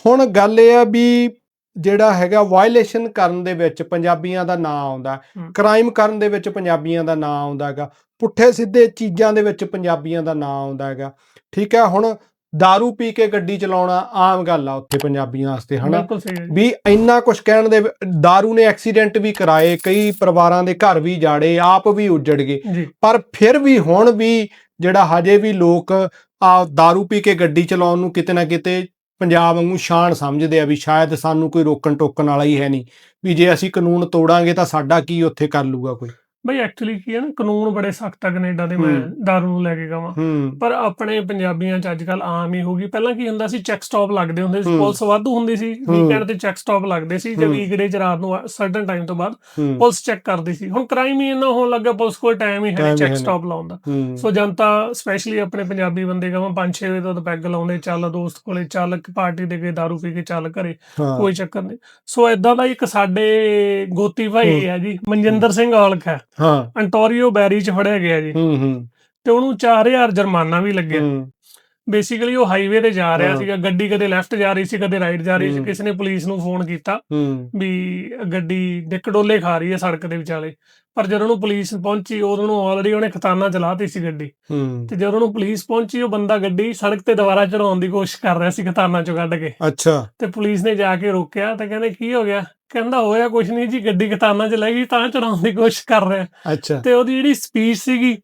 ਹੁਣ ਗੱਲ ਇਹ ਆ ਵੀ ਜਿਹੜਾ ਹੈਗਾ ਵਾਇਲੇਸ਼ਨ ਕਰਨ ਦੇ ਵਿੱਚ ਪੰਜਾਬੀਆਂ ਦਾ ਨਾਂ ਆਉਂਦਾ ਹਮ। ਕ੍ਰਾਈਮ ਕਰਨ ਦੇ ਵਿੱਚ ਪੰਜਾਬੀਆਂ ਦਾ ਨਾਂ ਆਉਂਦਾ ਹੈਗਾ ਪੁੱਠੇ ਸਿੱਧੇ ਚੀਜ਼ਾਂ ਦੇ ਵਿੱਚ ਪੰਜਾਬੀਆਂ ਦਾ ਨਾਂ ਆਉਂਦਾ ਹੈਗਾ ਠੀਕ ਹੈ ਹੁਣ दारू ਪੀ ਕੇ ਗੱਡੀ ਚਲਾਉਣਾ ਆਮ ਗੱਲ ਆ ਉੱਥੇ ਪੰਜਾਬੀਆਂ ਵਾਸਤੇ ਹਨਾ ਬਿਲਕੁਲ ਸਹੀ ਹੈ ਜੀ। ਵੀ ਇੰਨਾ ਕੁਝ ਕਹਿਣ ਦੇ दारू ਨੇ ਐਕਸੀਡੈਂਟ ਵੀ ਕਰਾਏ ਕਈ ਪਰਿਵਾਰਾਂ ਦੇ ਘਰ ਵੀ ਜਾੜੇ ਆਪ ਵੀ ਉੱਜੜ ਗਏ ਜੀ ਪਰ ਫਿਰ ਵੀ ਹੁਣ ਵੀ ਜਿਹੜਾ ਹਜੇ ਵੀ ਲੋਕ ਆ दारू ਪੀ ਕੇ ਗੱਡੀ ਚਲਾਉਣ ਨੂੰ ਕਿਤੇ ਨਾ ਕਿਤੇ ਪੰਜਾਬ ਵਾਂਗੂ ਸ਼ਾਨ ਸਮਝਦੇ ਆ ਵੀ ਸ਼ਾਇਦ ਸਾਨੂੰ ਕੋਈ ਰੋਕਣ ਟੋਕਣ ਵਾਲਾ ਹੀ ਹੈ ਨਹੀਂ। ਵੀ ਜੇ ਅਸੀਂ ਕਾਨੂੰਨ ਤੋੜਾਂਗੇ ਤਾਂ ਸਾਡਾ ਕੀ ਉੱਥੇ ਕਰ ਲੂਗਾ ਕੋਈ? ਬਈ ਐਕਚੁਅਲੀ ਕੀ ਹੈ ਨਾ ਕਾਨੂੰਨ ਬੜੇ ਸਖਤ ਆ ਕੈਨੇਡਾ ਦੇ ਮੈਂ। ਦਾਰੂ ਨੂੰ ਲੈ ਕੇ ਹੂੰ। ਪਰ ਆਪਣੇ ਪੰਜਾਬੀਆਂ ਚ ਅੱਜ ਕੱਲ ਆਮ ਹੀ ਹੋ ਗਈ। ਪਹਿਲਾਂ ਕੀ ਹੁੰਦਾ ਸੀ ਚੈੱਕ ਸਟਾਪ ਲੱਗਦੇ ਹੁੰਦੇ ਸੀ। ਪੁਲਿਸ ਵਾਧੂ ਹੁੰਦੀ ਸੀ। ਵੀਕਐਂਡ ਤੇ ਚੈੱਕ ਸਟਾਪ ਲੱਗਦੇ ਸੀ ਜਾਂ ਹੂੰ। ਵੀਕਡੇ ਚ ਰਾਤ ਨੂੰ ਸਰਟਨ ਟਾਈਮ ਤੋਂ ਬਾਅਦ ਪੁਲਿਸ ਚੈੱਕ ਕਰਦੀ ਸੀ। ਹੁਣ ਕ੍ਰਾਈਮ ਹੀ ਇੰਨਾ ਹੋਣ ਲੱਗਾ ਪੁਲਿਸ ਕੋਲ ਟਾਈਮ ਹੀ ਹੈ ਚੈੱਕ ਸਟਾਪ ਲਾਉਣ ਦਾ। ਸੋ ਜਨਤਾ ਸਪੈਸ਼ਲੀ ਆਪਣੇ ਪੰਜਾਬੀ ਬੰਦੇ ਕਹਾਂ 5-6 ਵਜੇ ਤੋਂ ਪੈਗ ਲਾਉਂਦੇ ਚੱਲ ਦੋਸਤ ਕੋਲੇ ਚੱਲ ਪਾਰਟੀ ਦੇ ਕੇ ਦਾਰੂ ਪੀ ਕੇ ਚੱਲ ਘਰੇ ਕੋਈ ਚੱਕਰ ਨਹੀਂ। ਸੋ ਇਦਾਂ ਦਾ ਇੱਕ ਸਾਡੇ ਗੋਤੀ ਭਾਈ। ਹੈ। ਜੀ ਮਨਜਿੰਦਰ ਸਿੰਘ ਔਲਖ ਹੈ। ਹਾਂ। ਅੰਟੋਰੀਓ ਬੈਰੀ ਚ ਫੜਿਆ ਗਿਆ ਜੀ। ਹੂੰ ਹੂੰ। ਤੇ ਉਹਨੂੰ 4000 ਜੁਰਮਾਨਾ ਵੀ ਲੱਗਿਆ। ਹੂੰ। ਬੇਸਿਕਲੀ ਉਹ ਹਾਈਵੇ ਤੇ ਜਾ ਰਿਹਾ। ਸੀਗਾ ਗੱਡੀ ਕਦੇ ਲੈਫਟ ਜਾ ਰਹੀ ਸੀ ਕਦੇ ਰਾਈਟ ਜਾ ਰਹੀ ਸੀ। ਕਿਸੇ ਨੇ ਪੁਲਿਸ ਨੂੰ ਫੋਨ ਕੀਤਾ ਵੀ ਗੱਡੀ ਡਿੱਕਡੋਲੇ ਖਾ ਰਹੀ ਹੈ ਸੜਕ ਦੇ ਵਿਚਾਲੇ। ਪਰ ਜਦੋਂ ਉਹਨੂੰ ਪੁਲਿਸ ਪਹੁੰਚੀ ਉਦੋਂ ਨੂੰ ਆਲਰੇਡੀ ਉਹਨੇ ਖਤਾਨਾ ਚਲਾਤੀ ਸੀ ਗੱਡੀ। ਤੇ ਜਦੋਂ ਉਹਨੂੰ ਪੁਲਿਸ ਪਹੁੰਚੀ ਉਹ ਬੰਦਾ ਗੱਡੀ ਸੜਕ ਤੇ ਦੁਬਾਰਾ ਚੜਾਉਣ ਦੀ ਕੋਸ਼ਿਸ਼ ਕਰ ਰਿਹਾ ਸੀ ਖਤਾਨਾ ਚੋਂ ਕੱਢ ਕੇ। ਅੱਛਾ। ਤੇ ਪੁਲਿਸ ਨੇ ਜਾ ਕੇ ਰੋਕਿਆ ਤੇ ਕਹਿੰਦੇ ਕੀ ਹੋ ਗਿਆ? ਕਹਿੰਦਾ ਹੋਇਆ ਕੁਝ ਨਹੀਂ ਜੀ ਗੱਡੀ ਖਤਾਨਾ ਚ ਲੈ ਗਈ ਤਾਂ ਚੜਾਉਣ ਦੀ ਕੋਸ਼ਿਸ਼ ਕਰ ਰਿਹਾ। ਅੱਛਾ। ਤੇ ਉਹਦੀ ਜਿਹੜੀ ਸਪੀਚ ਸੀਗੀ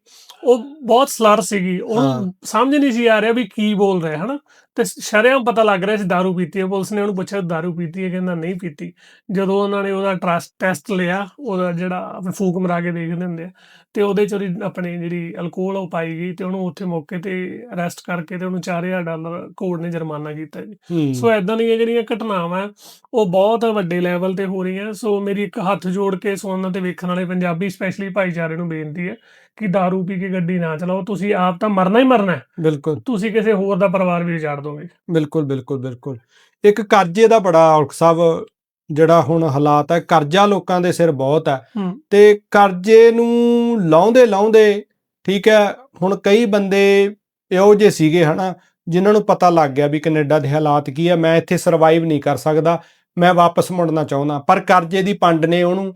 ਉਹ ਬਹੁਤ ਸਲਰ ਸੀਗੀ। ਹਾਂ। ਉਹਨੂੰ ਸਮਝ ਨਹੀਂ ਸੀ ਆ ਰਿਹਾ ਵੀ ਕੀ ਬੋਲ ਰਿਹਾ ਹਨਾ? ਤੇ ਸ਼ਰਿਆਮ ਪਤਾ ਲੱਗ ਰਿਹਾ ਸੀ दारू ਪੀਤੀ ਹੈ ਪੁਲਿਸ ਨੇ ਉਹਨੂੰ ਪੁੱਛਿਆ दारू ਪੀਤੀ ਹੈ ਕਹਿੰਦਾ ਨਹੀਂ ਪੀਤੀ ਜਦੋਂ ਉਹਨਾਂ ਨੇ ਉਹਦਾ ਟਰਸਟ ਟੈਸਟ ਲਿਆ ਉਹਦਾ ਜਿਹੜਾ ਆਪਣੇ ਫੂਕ ਮਰਾ ਕੇ ਦੇਖਦੇ ਹੁੰਦੇ ਆ ਤੇ ਉਹਦੇ ਚ ਉਹਦੀ ਆਪਣੀ ਜਿਹੜੀ ਅਲਕੋਹਲ ਉਹ ਪਾਈ ਗਈ ਤੇ ਉਹਨੂੰ ਉੱਥੇ ਮੌਕੇ ਤੇ ਅਰੈਸਟ ਕਰਕੇ ਤੇ ਉਹਨੂੰ 4000 ਡਾਲਰ ਕੋਰਟ ਨੇ ਜੁਰਮਾਨਾ ਕੀਤਾ ਜੀ ਹੂੰ ਸੋ ਐਦਾਂ ਦੀਆਂ ਜਿਹੜੀਆਂ ਘਟਨਾਵਾਂ ਉਹ ਬਹੁਤ ਵੱਡੇ ਲੈਵਲ ਤੇ ਹੋ ਰਹੀਆਂ ਸੋ ਮੇਰੀ ਇੱਕ ਹੱਥ ਜੋੜ ਕੇ ਸੁਣਨ ਤੇ ਵੇਖਣ ਵਾਲੇ ਪੰਜਾਬੀ ਸਪੈਸ਼ਲੀ ਭਾਈਚਾਰੇ ਨੂੰ ਬੇਨਤੀ ਹੈ ਕਿ दारू ਪੀ ਕੇ ਗੱਡੀ ਨਾ ਚਲਾਓ ਤੁਸੀਂ ਆਪ ਤਾਂ ਮਰਨਾ ਹੀ ਮਰਨਾ ਹੈ। ਬਿਲਕੁਲ। ਤੁਸੀਂ ਕਿਸੇ ਹੋਰ ਦਾ ਪਰਿਵਾਰ ਵੀ ਉਜਾੜ ਦੋਗੇ। ਬਿਲਕੁਲ ਬਿਲਕੁਲ ਬਿਲਕੁਲ। ਇੱਕ ਕਰਜ਼ੇ ਦਾ ਬੜਾ ਔਲਖ ਸਾਹਿਬ ਜਿਹੜਾ ਹੁਣ ਹਾਲਾਤ ਹੈ ਕਰਜ਼ਾ ਲੋਕਾਂ ਦੇ ਸਿਰ ਬਹੁਤ ਹੈ। ਤੇ ਕਰਜ਼ੇ ਨੂੰ ਲਾਉਂਦੇ ਲਾਉਂਦੇ ਠੀਕ ਹੈ ਹੁਣ ਕਈ ਬੰਦੇ ਇਹੋ ਜਿਹੇ ਸੀਗੇ ਹਨਾ ਜਿਨ੍ਹਾਂ ਨੂੰ ਪਤਾ ਲੱਗ ਗਿਆ ਵੀ ਕੈਨੇਡਾ ਦੇ ਹਾਲਾਤ ਕੀ ਹੈ। ਮੈਂ ਇੱਥੇ ਸਰਵਾਈਵ ਨਹੀਂ ਕਰ ਸਕਦਾ ਮੈਂ ਵਾਪਸ ਮੁੜਨਾ ਚਾਹੁੰਦਾ। ਪਰ ਕਰਜ਼ੇ ਦੀ ਪੰਡ ਨੇ ਉਹਨੂੰ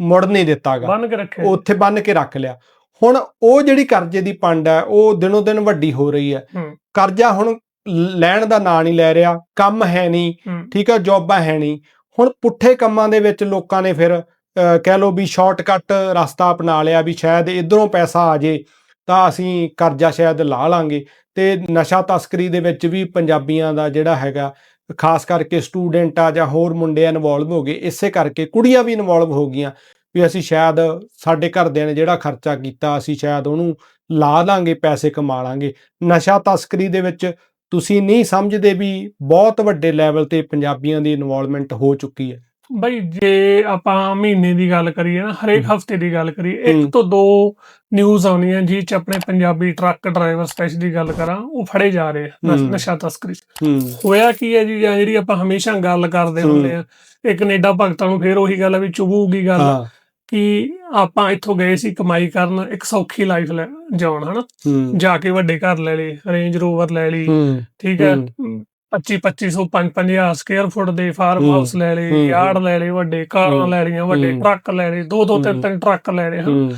ਮੁੜ ਨਹੀਂ ਦਿੱਤਾਗਾ ਬੰਨ ਕੇ ਰੱਖਿਆ ਜੀ। ਉੱਥੇ ਬੰਨ ਕੇ ਰੱਖ ਲਿਆ ਹੁਣ ਉਹ ਜਿਹੜੀ ਕਰਜ਼ੇ ਦੀ ਪੰਡ ਹੈ ਉਹ ਦਿਨੋ ਦਿਨ ਵੱਡੀ ਹੋ ਰਹੀ ਹੈ। ਕਰਜ਼ਾ ਹੁਣ ਲੈਣ ਦਾ ਨਾਂ ਨਹੀਂ ਲੈ ਰਿਹਾ ਕੰਮ ਹੈ ਨਹੀਂ। ਠੀਕ ਹੈ ਜੌਬਾਂ ਹੈ ਨਹੀਂ ਹੁਣ ਪੁੱਠੇ ਕੰਮਾਂ ਦੇ ਵਿੱਚ ਲੋਕਾਂ ਨੇ ਫਿਰ ਕਹਿ ਲਓ ਵੀ ਸ਼ਾਰਟਕਟ ਰਸਤਾ ਅਪਣਾ ਲਿਆ ਵੀ ਸ਼ਾਇਦ ਇਧਰੋਂ ਪੈਸਾ ਆ ਜੇ ਤਾਂ ਅਸੀਂ ਕਰਜ਼ਾ ਸ਼ਾਇਦ ਲਾ ਲਾਂਗੇ ਤੇ ਨਸ਼ਾ ਤਸਕਰੀ ਦੇ ਵਿੱਚ ਵੀ ਪੰਜਾਬੀਆਂ ਦਾ ਜਿਹੜਾ ਹੈਗਾ ਖਾਸ ਕਰਕੇ ਸਟੂਡੈਂਟ ਆ ਜਾਂ ਹੋਰ ਮੁੰਡੇ ਇਨਵੋਲਵ ਹੋ ਗਏ, ਇਸੇ ਕਰਕੇ ਕੁੜੀਆਂ ਵੀ ਇਨਵੋਲਵ ਹੋ ਗਈਆਂ ਵੀ ਅਸੀਂ ਸ਼ਾਇਦ ਸਾਡੇ ਘਰਦਿਆਂ ਨੇ ਜਿਹੜਾ ਖਰਚਾ ਕੀਤਾ, ਅਸੀਂ ਸ਼ਾਇਦ ਉਹਨੂੰ ਲਾ ਲਾਂਗੇ, ਪੈਸੇ ਕਮਾ ਲਾਂਗੇ। ਨਸ਼ਾ ਤਸਕਰੀ ਦੇ ਵਿੱਚ ਤੁਸੀਂ ਨਹੀਂ ਸਮਝਦੇ ਵੀ ਬਹੁਤ ਵੱਡੇ ਲੈਵਲ ਤੇ ਪੰਜਾਬੀਆਂ ਦੀ ਇਨਵੋਲਵਮੈਂਟ ਹੋ ਚੁੱਕੀ ਹੈ। ਬਈ ਜੇ ਆਪਾਂ ਮਹੀਨੇ ਦੀ ਗੱਲ ਕਰੀਏ ਨਾ ਹਰੇਕ। ਹਫ਼ਤੇ ਦੀ ਗੱਲ ਕਰੀਏ। ਇੱਕ ਤੋਂ ਦੋ ਨਿਊਜ਼ ਆਉਣੀਆਂ ਜਿਹ ਚ ਆਪਣੇ ਪੰਜਾਬੀ ਟਰੱਕ ਡਰਾਈਵਰ ਸਪੈਸ਼ਲੀ ਗੱਲ ਕਰਾਂ ਉਹ ਫੜੇ ਜਾ ਰਹੇ ਆ ਨਸ਼- ਤਸਕਰੀ ਹੋਇਆ ਕੀ ਹੈ ਜੀ ਜਾਂ ਜਿਹੜੀ ਆਪਾਂ ਹਮੇਸ਼ਾ ਗੱਲ ਕਰਦੇ। ਹੁੰਦੇ ਆ ਇਹ ਕੈਨੇਡਾ ਭਗਤਾਂ ਨੂੰ ਫੇਰ ਉਹੀ ਗੱਲ ਆ ਵੀ ਚੁਭੂਗੀ ਗੱਲ ਕਿ ਆਪਾਂ ਇੱਥੋਂ ਗਏ ਸੀ ਕਮਾਈ ਕਰਨ ਇੱਕ ਸੌਖੀ ਲਾਈਫ ਲੈ ਜਾਉਣ ਹਨਾ ਜਾ ਕੇ ਵੱਡੇ ਘਰ ਲੈ ਲਏ ਰੇਂਜ ਰੋਵਰ ਲੈ ਲਈ ਠੀਕ ਹੂੰ। 25 2500 5000 ਸਕੁਅਰ ਫੁੱਟ ਦੇ ਫਾਰਮ ਹਾਊਸ ਲੈ ਲਏ ਯਾਰਡ ਲੈ ਲਏ ਵੱਡੇ ਕਾਰਾਂ ਲੈ ਲਈਆਂ ਵੱਡੇ ਟਰੱਕ ਲੈ ਲਏ ਦੋ ਦੋ ਤਿੰਨ ਤਿੰਨ ਟਰੱਕ ਲੈ ਲਏ ਹੂੰ।